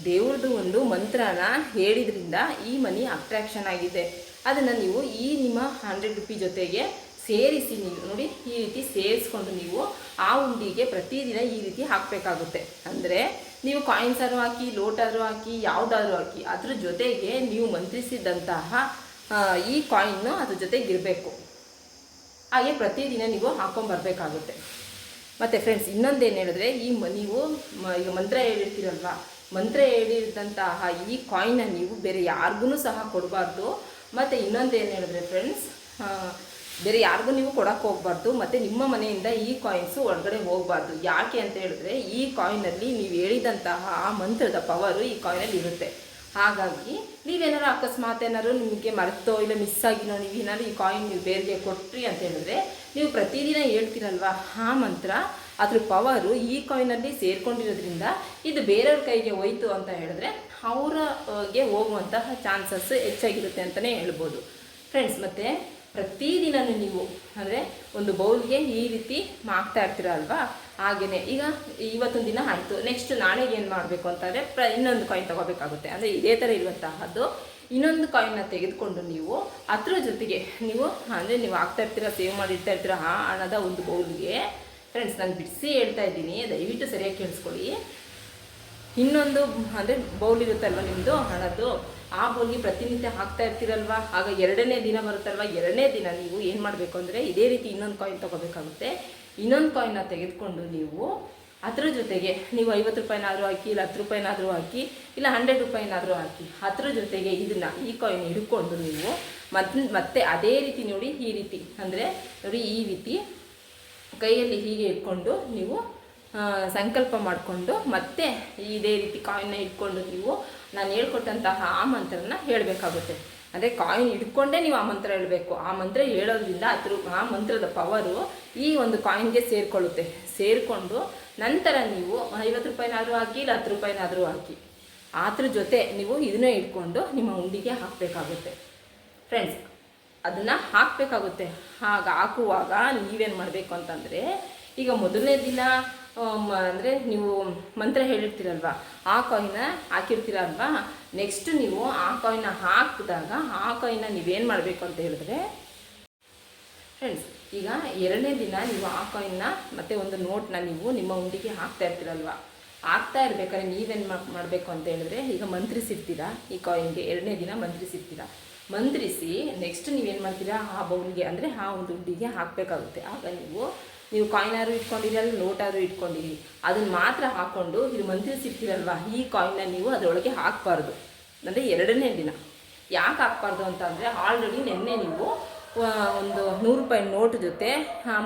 ದೇವ್ರದ್ದು ಒಂದು ಮಂತ್ರನ ಹೇಳಿದ್ರಿಂದ ಈ ಮನಿ ಅಟ್ರಾಕ್ಷನ್ ಆಗಿದೆ. ಅದನ್ನು ನೀವು ಈ ನಿಮ್ಮ ಹಂಡ್ರೆಡ್ ರುಪಿ ಜೊತೆಗೆ ಸೇರಿಸಿ ನೀವು, ನೋಡಿ ಈ ರೀತಿ ಸೇರಿಸ್ಕೊಂಡು ನೀವು ಆ ಉಂಡಿಗೆ ಪ್ರತಿದಿನ ಈ ರೀತಿ ಹಾಕಬೇಕಾಗುತ್ತೆ. ಅಂದರೆ ನೀವು ಕಾಯಿನ್ಸ್ ಆದರೂ ಹಾಕಿ ಲೋಟಾದರೂ ಹಾಕಿ, ಯಾವುದಾದ್ರೂ ಹಾಕಿ, ಅದ್ರ ಜೊತೆಗೆ ನೀವು ಮಂತ್ರಿಸಿದಂತಹ ಈ ಕಾಯಿನ್ನು ಅದ್ರ ಜೊತೆಗೆ ಇರಬೇಕು ಹಾಗೆ ಪ್ರತಿದಿನ ನೀವು ಹಾಕೊಂಬರ್ಬೇಕಾಗುತ್ತೆ ಮತ್ತು ಫ್ರೆಂಡ್ಸ್ ಇನ್ನೊಂದೇನು ಹೇಳಿದ್ರೆ, ಈ ನೀವು ಈಗ ಮಂತ್ರ ಹೇಳಿರ್ತೀರಲ್ವಾ? ಮಂತ್ರ ಹೇಳಿದಂತಹ ಈ ಕಾಯಿನ್ನ ನೀವು ಬೇರೆ ಯಾರಿಗೂ ಸಹ ಕೊಡಬಾರ್ದು. ಮತ್ತು ಇನ್ನೊಂದೇನು ಹೇಳಿದ್ರೆ ಫ್ರೆಂಡ್ಸ್ ಬೇರೆ ಯಾರಿಗೂ ನೀವು ಕೊಡೋಕ್ಕೆ ಹೋಗ್ಬಾರ್ದು. ಮತ್ತು ನಿಮ್ಮ ಮನೆಯಿಂದ ಈ ಕಾಯಿನ್ಸು ಒಳಗಡೆ ಹೋಗಬಾರ್ದು. ಯಾಕೆ ಅಂತ ಹೇಳಿದ್ರೆ, ಈ ಕಾಯಿನಲ್ಲಿ ನೀವು ಹೇಳಿದಂತಹ ಆ ಮಂತ್ರದ ಪವರು ಈ ಕಾಯಿನಲ್ಲಿ ಇರುತ್ತೆ. ಹಾಗಾಗಿ ನೀವೇನಾರು ಅಕಸ್ಮಾತ್ ಏನಾದ್ರು ನಿಮಗೆ ಮರೆತೋ ಇಲ್ಲ ಮಿಸ್ ಆಗಿನೋ, ನೀವು ಏನಾದ್ರು ಈ ಕಾಯಿನ್ ನೀವು ಬೇರೆಗೆ ಕೊಟ್ರಿ ಅಂತ ಹೇಳಿದ್ರೆ ನೀವು ಪ್ರತಿದಿನ ಹೇಳ್ತೀರಲ್ವಾ? ಆ ಮಂತ್ರ, ಅದ್ರ ಪವರು ಈ ಕಾಯಿನಲ್ಲಿ ಸೇರ್ಕೊಂಡಿರೋದ್ರಿಂದ ಇದು ಬೇರೆಯವ್ರ ಕೈಗೆ ಹೋಯ್ತು ಅಂತ ಹೇಳಿದ್ರೆ ಅವರಿಗೆ ಹೋಗುವಂತಹ ಚಾನ್ಸಸ್ ಹೆಚ್ಚಾಗಿರುತ್ತೆ ಅಂತಲೇ ಹೇಳ್ಬೋದು. ಫ್ರೆಂಡ್ಸ್ ಮತ್ತು ಪ್ರತಿದಿನ ನೀವು ಅಂದರೆ ಒಂದು ಬೌಲ್ಗೆ ಈ ರೀತಿ ಮಾಡ್ತಾ ಇರ್ತೀರ ಅಲ್ವಾ ಹಾಗೆಯೇ ಈಗ ಇವತ್ತೊಂದು ದಿನ ಆಯಿತು. ನೆಕ್ಸ್ಟ್ ನಾಳೆಗೆ ಏನು ಮಾಡಬೇಕು ಅಂತಂದರೆ ಪ್ರ ಇನ್ನೊಂದು ಕಾಯಿನ್ ತೊಗೋಬೇಕಾಗುತ್ತೆ. ಅಂದರೆ ಇದೇ ಥರ ಇರುವಂತಹದ್ದು. ಇನ್ನೊಂದು ಕಾಯಿನ್ನ ತೆಗೆದುಕೊಂಡು ನೀವು ಅದ್ರ ಜೊತೆಗೆ ನೀವು ಅಂದರೆ ನೀವು ಹಾಕ್ತಾ ಇರ್ತೀರ ಸೇವ್ ಮಾಡಿ ಇರ್ತೀರ ಆ ಹಣದ ಒಂದು ಬೌಲ್ಗೆ. ಫ್ರೆಂಡ್ಸ್ ನಾನು ಬಿಡಿಸಿ ಹೇಳ್ತಾ ಇದ್ದೀನಿ. ದಯವಿಟ್ಟು ಸರಿಯಾಗಿ ಕೇಳಿಸ್ಕೊಳ್ಳಿ. ಇನ್ನೊಂದು ಅಂದರೆ ಬೌಲ್ ಇರುತ್ತಲ್ವ ನಿಮ್ಮದು ಹಣದ್ದು. ಆ ಬೌಲ್ಗೆ ಪ್ರತಿನಿತ್ಯ ಹಾಕ್ತಾ ಇರ್ತೀರಲ್ವ? ಆಗ ಎರಡನೇ ದಿನ ಬರುತ್ತಲ್ವ? ಎರಡನೇ ದಿನ ನೀವು ಏನು ಮಾಡಬೇಕು ಅಂದರೆ ಇದೇ ರೀತಿ ಇನ್ನೊಂದು ಕಾಯಿನ್ ತೊಗೋಬೇಕಾಗುತ್ತೆ. ಇನ್ನೊಂದು ಕಾಯಿನ್ನ ತೆಗೆದುಕೊಂಡು ನೀವು ಅದ್ರ ಜೊತೆಗೆ ನೀವು ಐವತ್ತು ರೂಪಾಯಿನಾದರೂ ಹಾಕಿ, ಇಲ್ಲ ಹತ್ತು ರೂಪಾಯಿನಾದರೂ ಹಾಕಿ, ಇಲ್ಲ ಹಂಡ್ರೆಡ್ ರೂಪಾಯಿನಾದರೂ ಹಾಕಿ, ಅದ್ರ ಜೊತೆಗೆ ಇದನ್ನು ಈ ಕಾಯಿನ್ ಹಿಡ್ಕೊಂಡು ನೀವು ಮತ್ತೆ ಮತ್ತೆ ಅದೇ ರೀತಿ ನೋಡಿ ಈ ರೀತಿ. ಅಂದರೆ ನೋಡಿ ಈ ರೀತಿ ಕೈಯಲ್ಲಿ ಹೀಗೆ ಇಟ್ಕೊಂಡು ನೀವು ಸಂಕಲ್ಪ ಮಾಡಿಕೊಂಡು ಮತ್ತೆ ಇದೇ ರೀತಿ ಕಾಯಿನ್ನ ಇಟ್ಕೊಂಡು ನೀವು ನಾನು ಹೇಳ್ಕೊಟ್ಟಂತಹ ಆ ಮಂತ್ರನ ಹೇಳಬೇಕಾಗುತ್ತೆ. ಅಂದರೆ ಕಾಯಿನ್ ಹಿಡ್ಕೊಂಡೇ ನೀವು ಆ ಮಂತ್ರ ಹೇಳಬೇಕು. ಆ ಮಂತ್ರ ಹೇಳೋದ್ರಿಂದ ಅದ್ರ ಆ ಮಂತ್ರದ ಪವರು ಈ ಒಂದು ಕಾಯಿನ್ಗೆ ಸೇರಿಕೊಳ್ಳುತ್ತೆ. ಸೇರಿಕೊಂಡು ನಂತರ ನೀವು ಐವತ್ತು ರೂಪಾಯಿನಾದರೂ ಹಾಕಿ, ಇಲ್ಲ ಹತ್ತು ರೂಪಾಯಿನಾದರೂ ಹಾಕಿ. ಅದ್ರ ಜೊತೆ ನೀವು ಇದನ್ನೇ ಇಟ್ಕೊಂಡು ನಿಮ್ಮ ಉಂಡಿಗೆ ಹಾಕಬೇಕಾಗುತ್ತೆ. ಫ್ರೆಂಡ್ಸ್ ಅದನ್ನು ಹಾಕಬೇಕಾಗುತ್ತೆ. ಹಾಗೆ ಹಾಕುವಾಗ ನೀವೇನು ಮಾಡಬೇಕು ಅಂತಂದರೆ, ಈಗ ಮೊದಲನೇ ದಿನ ಅಂದರೆ ನೀವು ಮಂತ್ರ ಹೇಳಿರ್ತೀರಲ್ವ? ಆ ಕಾಯಿನ ಹಾಕಿರ್ತೀರಲ್ವಾ? ನೆಕ್ಸ್ಟ್ ನೀವು ಆ ಕಾಯಿನ ಹಾಕಿದಾಗ ಆ ಕಾಯಿನ ನೀವೇನು ಮಾಡಬೇಕು ಅಂತ ಹೇಳಿದ್ರೆ ಫ್ರೆಂಡ್ಸ್ ಈಗ ಎರಡನೇ ದಿನ ನೀವು ಆ ಕಾಯಿನ್ನ ಮತ್ತು ಒಂದು ನೋಟ್ನ ನೀವು ನಿಮ್ಮ ಉಂಡಿಗೆ ಹಾಕ್ತಾ ಇರ್ತೀರಲ್ವ? ಹಾಕ್ತಾ ಇರ್ಬೇಕಾದ್ರೆ ನೀವೇನು ಮಾಡಬೇಕು ಅಂತ ಹೇಳಿದ್ರೆ, ಈಗ ಮಂತ್ರಿಸಿರ್ತೀರಾ? ಈ ಕಾಯಿನ್ಗೆ ಎರಡನೇ ದಿನ ಮಂತ್ರಿಸಿರ್ತೀರಾ? ಮಂತ್ರಿಸಿ ನೆಕ್ಸ್ಟ್ ನೀವೇನು ಮಾಡ್ತೀರಾ? ಆ ಬೌಲ್ಗೆ ಅಂದರೆ ಆ ಒಂದು ಉಂಡಿಗೆ ಹಾಕಬೇಕಾಗುತ್ತೆ. ಆಗ ನೀವು ನೀವು ಕಾಯಿನಾರು ಇಟ್ಕೊಂಡಿರಿ ಅಲ್ಲಿ ನೋಟಾದ್ರು ಇಟ್ಕೊಂಡಿರಿ. ಅದನ್ನು ಮಾತ್ರ ಹಾಕ್ಕೊಂಡು ಮಂತ್ರಿ ಮಂತ್ರಿಸಿರ್ತೀರಲ್ವ ಈ ಕಾಯಿನ್ನ ನೀವು ಅದರೊಳಗೆ ಹಾಕಬಾರ್ದು. ಅಂದರೆ ಎರಡನೇ ದಿನ. ಯಾಕೆ ಹಾಕ್ಬಾರ್ದು ಅಂತ ಅಂದರೆ ಆಲ್ರೆಡಿ ನಿನ್ನೆ ನೀವು ಒಂದು ನೂರು ರೂಪಾಯಿ ನೋಟ್ ಜೊತೆ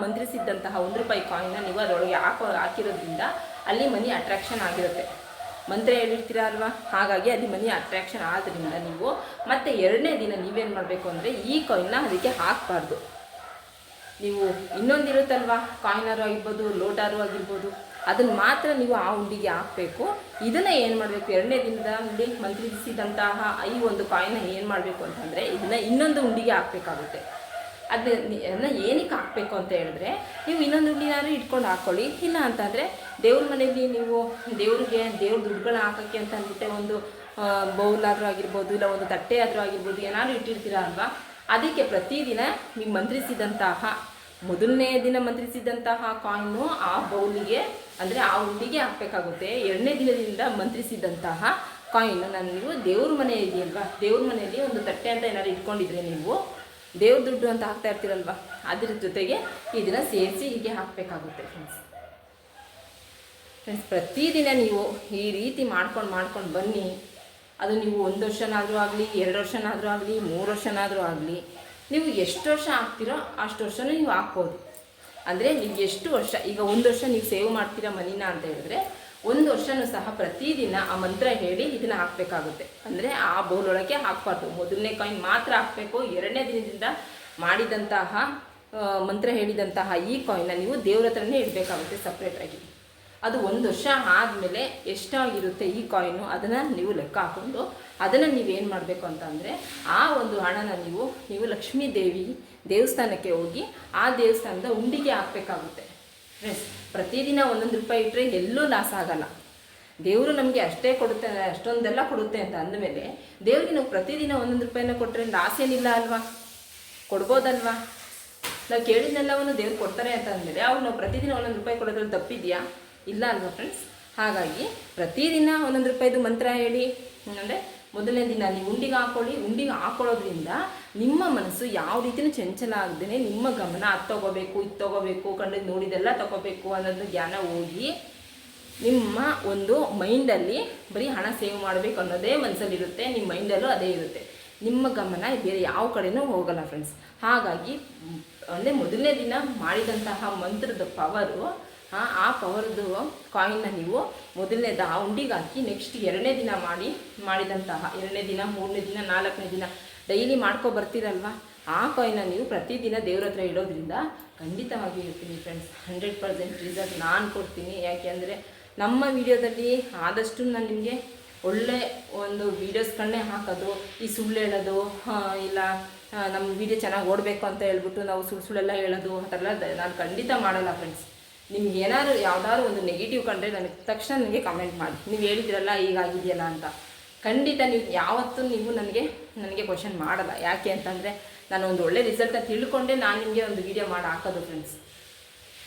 ಮಂತ್ರಿಸಿದ್ದಂತಹ ಒಂದು ರೂಪಾಯಿ ಕಾಯಿನ್ನ ನೀವು ಅದರೊಳಗೆ ಹಾಕೋ, ಹಾಕಿರೋದ್ರಿಂದ ಅಲ್ಲಿ ಮನಿ ಅಟ್ರಾಕ್ಷನ್ ಆಗಿರುತ್ತೆ. ಮಂತ್ರ ಹೇಳಿರ್ತೀರ ಅಲ್ವಾ? ಹಾಗಾಗಿ ಅಲ್ಲಿ ಮನಿ ಅಟ್ರಾಕ್ಷನ್ ಆದ್ದರಿಂದ ನೀವು ಮತ್ತೆ ಎರಡನೇ ದಿನ ನೀವೇನು ಮಾಡಬೇಕು ಅಂದರೆ ಈ ಕಾಯಿನ್ನ ಅದಕ್ಕೆ ಹಾಕಬಾರ್ದು. ನೀವು ಇನ್ನೊಂದಿರುತ್ತಲ್ವಾ? ಕಾಯಿನಾರು ಆಗಿರ್ಬೋದು, ಲೋಟಾರು ಆಗಿರ್ಬೋದು ಅದನ್ನು ಮಾತ್ರ ನೀವು ಆ ಉಂಡಿಗೆ ಹಾಕಬೇಕು. ಇದನ್ನು ಏನು ಮಾಡಬೇಕು? ಎರಡನೇ ದಿನದಲ್ಲಿ ಮಂತ್ರಿಸಿದಂತಹ ಈ ಒಂದು ಕಾಯಿನ ಏನು ಮಾಡಬೇಕು ಅಂತಂದರೆ, ಇದನ್ನು ಇನ್ನೊಂದು ಉಂಡಿಗೆ ಹಾಕಬೇಕಾಗುತ್ತೆ. ಅದನ್ನ ಏನಕ್ಕೆ ಹಾಕಬೇಕು ಅಂತ ಹೇಳಿದ್ರೆ, ನೀವು ಇನ್ನೊಂದು ಉಂಡಿನಾದ್ರೂ ಇಟ್ಕೊಂಡು ಹಾಕ್ಕೊಳ್ಳಿ ಇಲ್ಲ ಅಂತಂದರೆ, ದೇವ್ರ ಮನೆಯಲ್ಲಿ ನೀವು ದೇವ್ರಿಗೆ ದೇವ್ರ ದುಡ್ಡುಗಳನ್ನ ಹಾಕೋಕ್ಕೆ ಅಂತ ಒಂದು ಬೌಲ್ ಆದರೂ ಆಗಿರ್ಬೋದು, ಇಲ್ಲ ಒಂದು ತಟ್ಟೆ ಆದರೂ ಆಗಿರ್ಬೋದು, ಏನಾದರೂ ಇಟ್ಟಿರ್ತೀರ ಅಲ್ವಾ? ಅದಕ್ಕೆ ಪ್ರತಿದಿನ ನೀವು ಮಂತ್ರಿಸಿದಂತಹ, ಮೊದಲನೇ ದಿನ ಮಂತ್ರಿಸಿದಂತಹ ಕಾಯಿನು ಆ ಬೌಲಿಗೆ, ಅಂದರೆ ಆ ಹುಂಡಿಗೆ ಹಾಕಬೇಕಾಗುತ್ತೆ. ಎರಡನೇ ದಿನದಿಂದ ಮಂತ್ರಿಸಿದಂತಹ ಕಾಯಿನ್ ನಾನು ನೀವು ದೇವ್ರ ಮನೆ ಇದೆಯಲ್ವಾ ದೇವ್ರ ಮನೆಯಲ್ಲಿ ಒಂದು ತಟ್ಟೆ ಅಂತ ಏನಾದ್ರು ಇಟ್ಕೊಂಡಿದ್ರೆ ನೀವು, ದೇವ್ರ ದುಡ್ಡು ಅಂತ ಹಾಕ್ತಾ ಇರ್ತೀರಲ್ವಾ? ಅದರ ಜೊತೆಗೆ ಇದನ್ನು ಸೇರಿಸಿ ಹೀಗೆ ಹಾಕಬೇಕಾಗುತ್ತೆ ಫ್ರೆಂಡ್ಸ್ ಫ್ರೆಂಡ್ಸ್ ಪ್ರತಿದಿನ ನೀವು ಈ ರೀತಿ ಮಾಡ್ಕೊಂಡು ಮಾಡ್ಕೊಂಡು ಬನ್ನಿ. ಅದು ನೀವು ಒಂದು ವರ್ಷನಾದರೂ ಆಗಲಿ, ಎರಡು ವರ್ಷನಾದರೂ ಆಗಲಿ, ಮೂರು ವರ್ಷನಾದರೂ ಆಗಲಿ, ನೀವು ಎಷ್ಟು ವರ್ಷ ಹಾಕ್ತೀರೋ ಅಷ್ಟು ವರ್ಷನೂ ನೀವು ಹಾಕ್ಬೋದು. ಅಂದರೆ ನೀವು ಎಷ್ಟು ವರ್ಷ, ಈಗ ಒಂದು ವರ್ಷ ನೀವು ಸೇವ್ ಮಾಡ್ತೀರಾ ಮನಿನ ಅಂತ ಹೇಳಿದ್ರೆ, ಒಂದು ವರ್ಷನೂ ಸಹ ಪ್ರತಿದಿನ ಆ ಮಂತ್ರ ಹೇಳಿ ಇದನ್ನು ಹಾಕಬೇಕಾಗುತ್ತೆ. ಅಂದರೆ ಆ ಬೌಲ್ ಒಳಗೆ ಹಾಕಬಾರ್ದು. ಮೊದಲನೇ ಕಾಯಿನ್ ಮಾತ್ರ ಹಾಕಬೇಕು. ಎರಡನೇ ದಿನದಿಂದ ಮಾಡಿದಂತಹ ಮಂತ್ರ ಹೇಳಿದಂತಹ ಈ ಕಾಯಿನ್ನ ನೀವು ದೇವ್ರ ಹತ್ರನೇ ಇಡಬೇಕಾಗುತ್ತೆ ಸಪ್ರೇಟಾಗಿ ಅದು ಒಂದು ವರ್ಷ ಆದಮೇಲೆ ಎಷ್ಟಾಗಿರುತ್ತೆ ಈ ಕಾಯಿನು ಅದನ್ನು ನೀವು ಲೆಕ್ಕ ಹಾಕ್ಕೊಂಡು ಅದನ್ನು ನೀವೇನು ಮಾಡಬೇಕು ಅಂತಂದರೆ ಆ ಒಂದು ಹಣನ ನೀವು ನೀವು ಲಕ್ಷ್ಮೀ ದೇವಿ ದೇವಸ್ಥಾನಕ್ಕೆ ಹೋಗಿ ಆ ದೇವಸ್ಥಾನದ ಉಂಡಿಗೆ ಹಾಕಬೇಕಾಗುತ್ತೆ. ಫ್ರೆಂಡ್ಸ್ ಪ್ರತಿದಿನ ಒಂದೊಂದು ರೂಪಾಯಿ ಇಟ್ಟರೆ ಎಲ್ಲೂ ಲಾಸ್ ಆಗಲ್ಲ. ದೇವರು ನಮಗೆ ಅಷ್ಟೇ ಕೊಡುತ್ತೆ, ಅಷ್ಟೊಂದೆಲ್ಲ ಕೊಡುತ್ತೆ ಅಂತ ಅಂದಮೇಲೆ ದೇವರಿಗೆ ನಾವು ಪ್ರತಿದಿನ ಒಂದೊಂದು ರೂಪಾಯಿನ ಕೊಟ್ಟರೆ ಲಾಸ್ ಏನಿಲ್ಲ ಅಲ್ವಾ? ಕೊಡ್ಬೋದಲ್ವಾ? ನಾವು ಕೇಳಿದ್ನೆಲ್ಲವನ್ನು ದೇವ್ರು ಕೊಡ್ತಾರೆ ಅಂತ ಅಂದಮೇಲೆ ಅವ್ರು ನಾವು ಪ್ರತಿದಿನ ಒಂದೊಂದು ರೂಪಾಯಿ ಕೊಡೋದ್ರಲ್ಲಿ ತಪ್ಪಿದೆಯಾ? ಇಲ್ಲ ಅಲ್ವಾ ಫ್ರೆಂಡ್ಸ್ ಹಾಗಾಗಿ ಪ್ರತಿದಿನ ಒಂದೊಂದು ರೂಪಾಯಿದು ಮಂತ್ರ ಹೇಳಿ, ಅಂದರೆ ಮೊದಲನೇ ದಿನ ನೀವು ಉಂಡಿಗೆ ಹಾಕೊಳ್ಳಿ, ಉಂಡಿಗೆ ಹಾಕೊಳ್ಳೋದ್ರಿಂದ ನಿಮ್ಮ ಮನಸ್ಸು ಯಾವ ರೀತಿಯೂ ಚಂಚಲ ಆಗದೇ ನಿಮ್ಮ ಗಮನ ಅದು ತೊಗೋಬೇಕು, ಇದು ತೊಗೋಬೇಕು ಕಂಡು ನೋಡಿದೆಲ್ಲ ತಗೋಬೇಕು ಅನ್ನೋದು ಜ್ಞಾನ ಹೋಗಿ ನಿಮ್ಮ ಒಂದು ಮೈಂಡಲ್ಲಿ ಬರೀ ಹಣ ಸೇವ್ ಮಾಡಬೇಕು ಅನ್ನೋದೇ ಮನಸ್ಸಲ್ಲಿರುತ್ತೆ ನಿಮ್ಮ ಮೈಂಡಲ್ಲೂ ಅದೇ ಇರುತ್ತೆ. ನಿಮ್ಮ ಗಮನ ಬೇರೆ ಯಾವ ಕಡೆನೂ ಹೋಗಲ್ಲ ಫ್ರೆಂಡ್ಸ್ ಹಾಗಾಗಿ, ಅಂದರೆ ಮೊದಲನೇ ದಿನ ಮಾಡಿದಂತಹ ಮಂತ್ರದ ಪವರು ಆ ಪವರ್ದು ಕಾಯಿನ್ನ ನೀವು ಮೊದಲನೇದು ಆ ಉಂಡಿಗೆ ಹಾಕಿ ನೆಕ್ಸ್ಟ್ ಎರಡನೇ ದಿನ ಮಾಡಿ, ಮಾಡಿದಂತಹ. ಎರಡನೇ ದಿನ, ಮೂರನೇ ದಿನ, ನಾಲ್ಕನೇ ದಿನ ಡೈಲಿ ಮಾಡ್ಕೊ ಬರ್ತೀರಲ್ವ? ಆ ಕಾಯಿನ ನೀವು ಪ್ರತಿದಿನ ದೇವ್ರ ಹತ್ರ ಇಡೋದ್ರಿಂದ ಖಂಡಿತವಾಗಿ ಇರ್ತೀನಿ ಫ್ರೆಂಡ್ಸ್ ಹಂಡ್ರೆಡ್ ಪರ್ಸೆಂಟ್ ರಿಸಲ್ಟ್ ನಾನು ಕೊಡ್ತೀನಿ. ಯಾಕೆಂದರೆ ನಮ್ಮ ವಿಡಿಯೋದಲ್ಲಿ ಆದಷ್ಟು ನಾನು ನಿಮಗೆ ಒಳ್ಳೆ ಒಂದು ವೀಡಿಯೋಸ್ಗಳನ್ನೇ ಹಾಕೋದು, ಈ ಸುಳ್ಳು ಹೇಳೋದು ಇಲ್ಲ ನಮ್ಮ ವಿಡಿಯೋ ಚೆನ್ನಾಗಿ ಓಡಬೇಕು ಅಂತ ಹೇಳ್ಬಿಟ್ಟು ನಾವು ಸುಳ್ಳು ಸುಳ್ಳೆಲ್ಲ ಹೇಳೋದು, ಆ ಥರ ನಾನು ಖಂಡಿತ ಮಾಡಲ್ಲ ಫ್ರೆಂಡ್ಸ್ ನಿಮ್ಗೆ ಏನಾದ್ರು ಯಾವುದಾದ್ರು ಒಂದು ನೆಗೆಟಿವ್ ಕಂಡ್ರೆ ನನಗೆ ತಕ್ಷಣ ನನಗೆ ಕಮೆಂಟ್ ಮಾಡಿ. ನೀವು ಹೇಳಿದ್ರಲ್ಲ ಹೀಗಾಗಿದೆಯಲ್ಲ ಅಂತ. ಖಂಡಿತ ನೀವು ಯಾವತ್ತೂ ನೀವು ನನಗೆ ನನಗೆ ಕ್ವಶನ್ ಮಾಡಲ್ಲ. ಯಾಕೆ ಅಂತಂದರೆ ನಾನು ಒಂದು ಒಳ್ಳೆ ರಿಸಲ್ಟ್ನ ತಿಳ್ಕೊಂಡೆ ನಾನು ನಿಮಗೆ ಒಂದು ವಿಡಿಯೋ ಮಾಡಿ ಹಾಕೋದು ಫ್ರೆಂಡ್ಸ್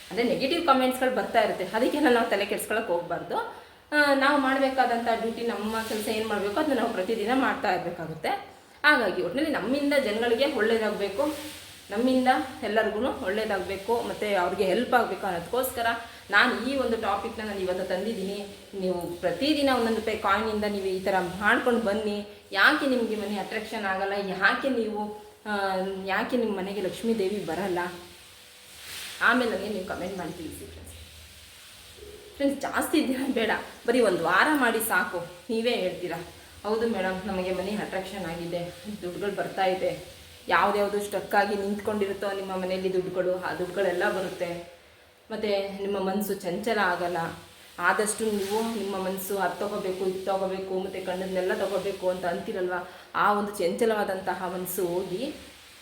ಅಂದರೆ ನೆಗೆಟಿವ್ ಕಮೆಂಟ್ಸ್ಗಳು ಬರ್ತಾ ಇರುತ್ತೆ. ಅದಕ್ಕೆಲ್ಲ ನಾವು ತಲೆ ಕೆಡ್ಸ್ಕೊಳಕ್ಕೆ ಹೋಗ್ಬಾರ್ದು. ನಾವು ಮಾಡಬೇಕಾದಂಥ ಡ್ಯೂಟಿ ನಮ್ಮ ಕೆಲಸ ಏನು ಮಾಡಬೇಕು ಅದನ್ನ ನಾವು ಪ್ರತಿದಿನ ಮಾಡ್ತಾ ಇರಬೇಕಾಗುತ್ತೆ. ಹಾಗಾಗಿ ಒಟ್ಟಿನಲ್ಲಿ ನಮ್ಮಿಂದ ಜನಗಳಿಗೆ ಒಳ್ಳೇದಾಗಬೇಕು. ನಮ್ಮಿಂದ ಎಲ್ಲರಿಗೂ ಒಳ್ಳೇದಾಗಬೇಕು ಮತ್ತು ಅವ್ರಿಗೆ ಹೆಲ್ಪ್ ಆಗಬೇಕು ಅನ್ನೋದಕ್ಕೋಸ್ಕರ ನಾನು ಈ ಒಂದು ಟಾಪಿಕ್ನ ನಾನು ಇವತ್ತು ತಂದಿದ್ದೀನಿ. ನೀವು ಪ್ರತಿದಿನ ಒಂದೊಂದು ರೂಪಾಯಿ ಕಾಯಿನಿಂದ ನೀವು ಈ ಥರ ಮಾಡ್ಕೊಂಡು ಬನ್ನಿ. ಯಾಕೆ ನಿಮಗೆ ಮನೆ ಅಟ್ರಾಕ್ಷನ್ ಆಗಲ್ಲ? ಯಾಕೆ ನೀವು ಯಾಕೆ ನಿಮ್ಮ ಮನೆಗೆ ಲಕ್ಷ್ಮೀ ದೇವಿ ಬರಲ್ಲ? ಆಮೇಲೆ ನನಗೆ ನೀವು ಕಮೆಂಟ್ ಮಾಡಿ ತಿಳಿಸಿ ಫ್ರೆಂಡ್ಸ್ ಜಾಸ್ತಿ ದಿನ ಬೇಡ. ಬರೀ ಒಂದು ವಾರ ಮಾಡಿ ಸಾಕು. ನೀವೇ ಹೇಳ್ತೀರಾ, ಹೌದು ಮೇಡಮ್ ನಮಗೆ ಮನೆ ಅಟ್ರಾಕ್ಷನ್ ಆಗಿದೆ. ದುಡ್ಡುಗಳು ಬರ್ತಾ ಇದೆ. ಯಾವ್ದ್ಯಾವುದು ಆಗಿ ನಿಂತ್ಕೊಂಡಿರುತ್ತೋ ನಿಮ್ಮ ಮನೆಯಲ್ಲಿ ದುಡ್ಡುಗಳು, ಆ ದುಡ್ಡುಗಳೆಲ್ಲ ಬರುತ್ತೆ. ಮತ್ತು ನಿಮ್ಮ ಮನಸ್ಸು ಚಂಚಲ ಆಗಲ್ಲ. ಆದಷ್ಟು ನೀವು ನಿಮ್ಮ ಮನಸ್ಸು ಅದು ತಗೋಬೇಕು, ಇದು ತಗೋಬೇಕು, ಮತ್ತು ಕಣ್ಣದನ್ನೆಲ್ಲ ತಗೋಬೇಕು ಅಂತ ಅಂತೀರಲ್ವ? ಆ ಒಂದು ಚಂಚಲವಾದಂತಹ ಮನಸ್ಸು ಹೋಗಿ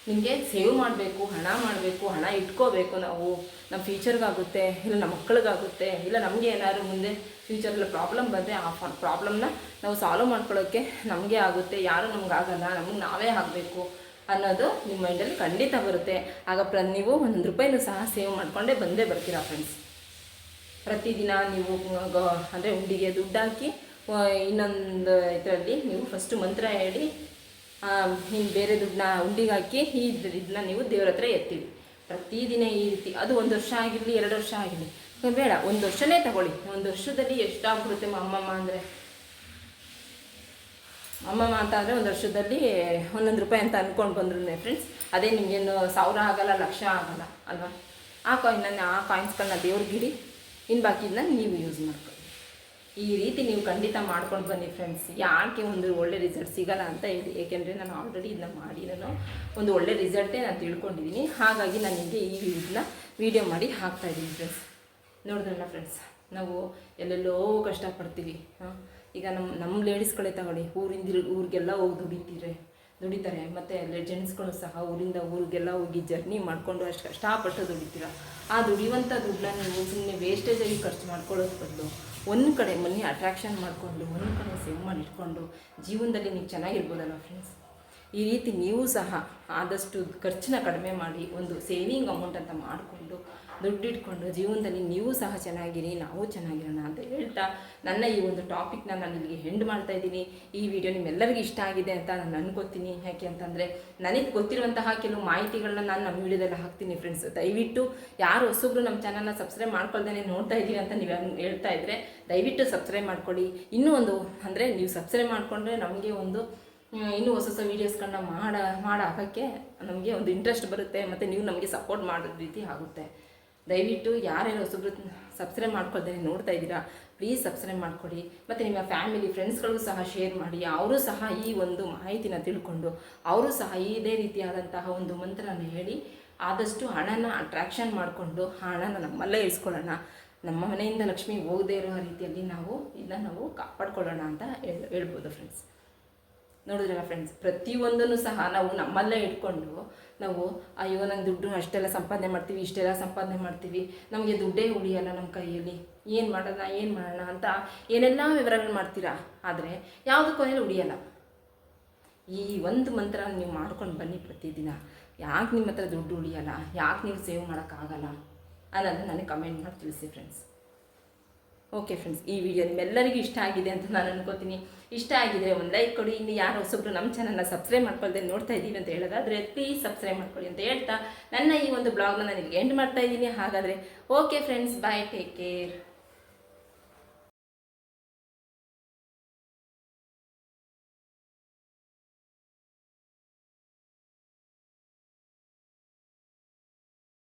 ನಿಮಗೆ ಸೇವ್ ಮಾಡಬೇಕು, ಹಣ ಮಾಡಬೇಕು, ಹಣ ಇಟ್ಕೋಬೇಕು ನಾವು. ನಮ್ಮ ಫ್ಯೂಚರ್ಗಾಗುತ್ತೆ, ಇಲ್ಲ ನಮ್ಮ ಮಕ್ಕಳಿಗಾಗುತ್ತೆ, ಇಲ್ಲ ನಮಗೆ ಏನಾದ್ರು ಮುಂದೆ ಫ್ಯೂಚರಲ್ಲಿ ಪ್ರಾಬ್ಲಮ್ ಬಂದರೆ ಆ ಪ್ರಾಬ್ಲಮ್ನ ನಾವು ಸಾಲ್ವ್ ಮಾಡ್ಕೊಳ್ಳೋಕ್ಕೆ ನಮಗೆ ಆಗುತ್ತೆ. ಯಾರು ನಮ್ಗೆ ಆಗಲ್ಲ, ನಮಗೆ ನಾವೇ ಆಗಬೇಕು. ಅನ್ನೋದು ನಿಮ್ಮ ಮೈಂಡಲ್ಲಿ ಖಂಡಿತ ಬರುತ್ತೆ. ಆಗ ಪ್ರ, ನೀವು ಒಂದು ರೂಪಾಯಿನೂ ಸಹ ಸೇವ್ ಮಾಡಿಕೊಂಡೇ ಬಂದೇ ಬರ್ತೀರಾ ಫ್ರೆಂಡ್ಸ್ ಪ್ರತಿದಿನ ನೀವು ಅಂದರೆ ಉಂಡಿಗೆ ದುಡ್ಡು ಹಾಕಿ ಇನ್ನೊಂದು ಇದರಲ್ಲಿ ನೀವು ಫಸ್ಟು ಮಂತ್ರ ಹೇಳಿ ಇನ್ನು ಬೇರೆ ದುಡ್ಡನ್ನ ಉಂಡಿಗೆ ಹಾಕಿ, ಈ ಇದನ್ನ ನೀವು ದೇವ್ರ ಹತ್ರ ಎತ್ತೀವಿ ಪ್ರತಿದಿನ ಈ ರೀತಿ, ಅದು ಒಂದು ವರ್ಷ ಆಗಿರಲಿ, ಎರಡು ವರ್ಷ ಆಗಿರಲಿ. ಬೇಡ, ಒಂದು ವರ್ಷನೇ ತಗೊಳ್ಳಿ. ಒಂದು ವರ್ಷದಲ್ಲಿ ಎಷ್ಟಾಗ್ಬಿಡುತ್ತೆ ಅಮ್ಮಮ್ಮ ಅಂದರೆ? ಅಂತ ಅಂದರೆ ಒಂದು ವರ್ಷದಲ್ಲಿ ಒಂದೊಂದು ರೂಪಾಯಿ ಅಂತ ಅಂದ್ಕೊಂಡು ಬಂದ್ರು ಫ್ರೆಂಡ್ಸ್ ಅದೇ ನಿಮಗೇನು ಸಾವಿರ ಆಗಲ್ಲ, ಲಕ್ಷ ಆಗಲ್ಲ ಅಲ್ವಾ? ಆ ಕಾಯಿನ್ನ ಆ ಕಾಯಿನ್ಸ್ಗಳನ್ನ ದೇವ್ರಿಗಿಡಿ ಇನ್ನು ಬಾಕಿದನ್ನ ನೀವು ಯೂಸ್ ಮಾಡ್ಕೊಳ್ಳಿ. ಈ ರೀತಿ ನೀವು ಖಂಡಿತ ಮಾಡ್ಕೊಂಡು ಬನ್ನಿ ಫ್ರೆಂಡ್ಸ್ ಯಾಕೆ ಒಂದು ಒಳ್ಳೆ ರಿಸಲ್ಟ್ ಸಿಗಲ್ಲ ಅಂತ ಹೇಳಿ. ಏಕೆಂದರೆ ನಾನು ಆಲ್ರೆಡಿ ಇದನ್ನ ಮಾಡಿ ನಾನು ಒಂದು ಒಳ್ಳೆ ರಿಸಲ್ಟೇ ನಾನು ತಿಳ್ಕೊಂಡಿದ್ದೀನಿ ಹಾಗಾಗಿ ನಾನು ನಿಮಗೆ ಈ ಇದನ್ನ ವೀಡಿಯೋ ಮಾಡಿ ಹಾಕ್ತಾ ಇದ್ದೀನಿ ಫ್ರೆಂಡ್ಸ್ ನೋಡಿದ್ರಲ್ಲ ಫ್ರೆಂಡ್ಸ್ ನಾವು ಎಲ್ಲೆಲ್ಲೋ ಕಷ್ಟಪಡ್ತೀವಿ ಹಾಂ? ಈಗ ನಮ್ಮ ನಮ್ಮ ಲೇಡೀಸ್ಗಳೇ ತಗೊಳ್ಳಿ, ಊರಿಂದ ಊರಿಗೆಲ್ಲ ಹೋಗಿ ದುಡಿತೀರಿ, ದುಡಿತಾರೆ, ಮತ್ತು ಅಲ್ಲಿ ಜೆಂಟ್ಸ್ಗಳು ಸಹ ಊರಿಂದ ಊರಿಗೆಲ್ಲ ಹೋಗಿ ಜರ್ನಿ ಮಾಡಿಕೊಂಡು ಅಷ್ಟು ಕಷ್ಟಪಟ್ಟು ದುಡಿತೀರ. ಆ ದುಡಿಯುವಂಥ ದುಡ್ಡನ್ನ ನೀವು ಸುಮ್ಮನೆ ವೇಸ್ಟೇಜಾಗಿ ಖರ್ಚು ಮಾಡ್ಕೊಳ್ಳೋದು ಬದಲು ಒಂದು ಕಡೆ ಮನಿ ಅಟ್ರಾಕ್ಷನ್ ಮಾಡಿಕೊಂಡು, ಒಂದು ಕಡೆ ಸೇವ್ ಮಾಡಿ ಇಟ್ಕೊಂಡು ಜೀವನದಲ್ಲಿ ನೀವು ಚೆನ್ನಾಗಿರ್ಬೋದಲ್ಲ ಫ್ರೆಂಡ್ಸ್ ಈ ರೀತಿ ನೀವು ಸಹ ಆದಷ್ಟು ಖರ್ಚನ್ನ ಕಡಿಮೆ ಮಾಡಿ ಒಂದು ಸೇವಿಂಗ್ ಅಮೌಂಟ್ ಅಂತ ಮಾಡಿಕೊಂಡು ದುಡ್ಡಿಟ್ಕೊಂಡು ಜೀವನದಲ್ಲಿ ನೀವು ಸಹ ಚೆನ್ನಾಗಿರಿ, ನಾವು ಚೆನ್ನಾಗಿರೋಣ ಅಂತ ಹೇಳ್ತಾ ನನ್ನ ಈ ಒಂದು ಟಾಪಿಕ್ನ ನಾನು ಇಲ್ಲಿಗೆ ಹೆಂಡ್ ಮಾಡ್ತಾ ಇದ್ದೀನಿ. ಈ ವಿಡಿಯೋ ನಿಮ್ಮೆಲ್ಲರಿಗೂ ಇಷ್ಟ ಆಗಿದೆ ಅಂತ ನಾನು ಅನ್ಕೋತೀನಿ. ಯಾಕೆ ಅಂತಂದರೆ ನನಗೆ ಗೊತ್ತಿರುವಂತಹ ಕೆಲವು ಮಾಹಿತಿಗಳನ್ನ ನಾನು ನಮ್ಮ ವಿಡಿಯೋದಲ್ಲಿ ಹಾಕ್ತೀನಿ ಫ್ರೆಂಡ್ಸ್ ದಯವಿಟ್ಟು ಯಾರು ಹೊಸಬ್ರು ನಮ್ಮ ಚಾನಲ್ನ ಸಬ್ಸ್ಕ್ರೈಬ್ ಮಾಡ್ಕೊಳ್ದೇ ನೋಡ್ತಾ ಇದ್ದೀವಿ ಅಂತ ನೀವು ಹೇಳ್ತಾ ಇದ್ದರೆ ದಯವಿಟ್ಟು ಸಬ್ಸ್ಕ್ರೈಬ್ ಮಾಡ್ಕೊಳ್ಳಿ. ಇನ್ನೂ ಒಂದು ಅಂದರೆ ನೀವು ಸಬ್ಸ್ಕ್ರೈಬ್ ಮಾಡಿಕೊಂಡ್ರೆ ನಮಗೆ ಒಂದು ಇನ್ನೂ ಹೊಸ ಹೊಸ ವೀಡಿಯೋಸ್ಗಳನ್ನ ಮಾಡ ಮಾಡಾಕೋಕ್ಕೆ ನಮಗೆ ಒಂದು ಇಂಟ್ರೆಸ್ಟ್ ಬರುತ್ತೆ ಮತ್ತು ನೀವು ನಮಗೆ ಸಪೋರ್ಟ್ ಮಾಡೋ ರೀತಿ ಆಗುತ್ತೆ. ದಯವಿಟ್ಟು ಯಾರ್ಯಾರು ಹೊಸಬ್ರು ಸಬ್ಸ್ಕ್ರೈಬ್ ಮಾಡ್ಕೊಳ್ದೇನೆ ನೋಡ್ತಾ ಇದ್ದೀರಾ ಪ್ಲೀಸ್ ಸಬ್ಸ್ಕ್ರೈಬ್ ಮಾಡ್ಕೊಳ್ಳಿ ಮತ್ತು ನಿಮ್ಮ ಫ್ಯಾಮಿಲಿ ಫ್ರೆಂಡ್ಸ್ಗಳಿಗೂ ಸಹ ಶೇರ್ ಮಾಡಿ. ಅವರು ಸಹ ಈ ಒಂದು ಮಾಹಿತಿನ ತಿಳ್ಕೊಂಡು ಅವರು ಸಹ ಇದೇ ರೀತಿಯಾದಂತಹ ಒಂದು ಮಂತ್ರನ ಹೇಳಿ ಆದಷ್ಟು ಹಣನ ಅಟ್ರಾಕ್ಷನ್ ಮಾಡಿಕೊಂಡು ಹಣನ ನಮ್ಮಲ್ಲೇ ಇಳಿಸ್ಕೊಳ್ಳೋಣ. ನಮ್ಮ ಮನೆಯಿಂದ ಲಕ್ಷ್ಮಿ ಹೋಗದೇ ಇರೋ ರೀತಿಯಲ್ಲಿ ನಾವು ಇದನ್ನ ನಾವು ಕಾಪಾಡ್ಕೊಳ್ಳೋಣ ಅಂತ ಹೇಳ್, ಹೇಳ್ಬೋದು ಫ್ರೆಂಡ್ಸ್ ನೋಡಿದ್ರಲ್ಲ ಫ್ರೆಂಡ್ಸ್ ಪ್ರತಿಯೊಂದನ್ನು ಸಹ ನಾವು ನಮ್ಮಲ್ಲೇ ಇಟ್ಕೊಂಡು ನಾವು, ಅಯ್ಯೋ, ನಂಗೆ ದುಡ್ಡು ಅಷ್ಟೆಲ್ಲ ಸಂಪಾದನೆ ಮಾಡ್ತೀವಿ, ಇಷ್ಟೆಲ್ಲ ಸಂಪಾದನೆ ಮಾಡ್ತೀವಿ, ನಮಗೆ ದುಡ್ಡೇ ಉಳಿಯಲ್ಲ ನಮ್ಮ ಕೈಯಲ್ಲಿ, ಏನು ಮಾಡೋಣ ಏನು ಮಾಡೋಣ ಅಂತ ಏನೆಲ್ಲ ವಿವರಗಳು ಮಾಡ್ತೀರಾ? ಆದರೆ ಯಾವುದು ಕೊನೆಯಲ್ಲಿ ಉಳಿಯಲ್ಲ. ಈ ಒಂದು ಮಂತ್ರ ನೀವು ಮಾಡ್ಕೊಂಡು ಬನ್ನಿ ಪ್ರತಿದಿನ. ಯಾಕೆ ನಿಮ್ಮ ಹತ್ರ ದುಡ್ಡು ಉಳಿಯಲ್ಲ? ಯಾಕೆ ನೀವು ಸೇವ್ ಮಾಡೋಕ್ಕಾಗಲ್ಲ? ಅನ್ನೋದನ್ನ ನನಗೆ ಕಮೆಂಟ್ ಮಾಡಿ ತಿಳಿಸಿ ಫ್ರೆಂಡ್ಸ್ ಓಕೆ ಫ್ರೆಂಡ್ಸ್ ಈ ವಿಡಿಯೋ ನಿಮ್ಮೆಲ್ಲರಿಗೂ ಇಷ್ಟ ಆಗಿದೆ ಅಂತ ನಾನು ಅನ್ಕೋತೀನಿ. ಇಷ್ಟ ಆಗಿದ್ರೆ ಒಂದು ಲೈಕ್ ಕೊಡಿ. ಇನ್ನು ಯಾರು ಹೊಸಬ್ರು ನಮ್ಮ ಚಾನಲ್ನ ಸಬ್ಸ್ಕ್ರೈಬ್ ಮಾಡ್ಕೊಳ್ದೆ ನೋಡ್ತಾ ಇದ್ದೀವಿ ಅಂತ ಹೇಳೋದಾದರೆ ಪ್ಲೀಸ್ ಸಬ್ಸ್ಕ್ರೈಬ್ ಮಾಡ್ಕೊಳ್ಳಿ ಅಂತ ಹೇಳ್ತಾ ನನ್ನ ಈ ಒಂದು ಬ್ಲಾಗ್ನ ನಾನು ಎಂಡ್ ಮಾಡ್ತಾ ಇದ್ದೀನಿ ಹಾಗಾದರೆ okay friends bye take care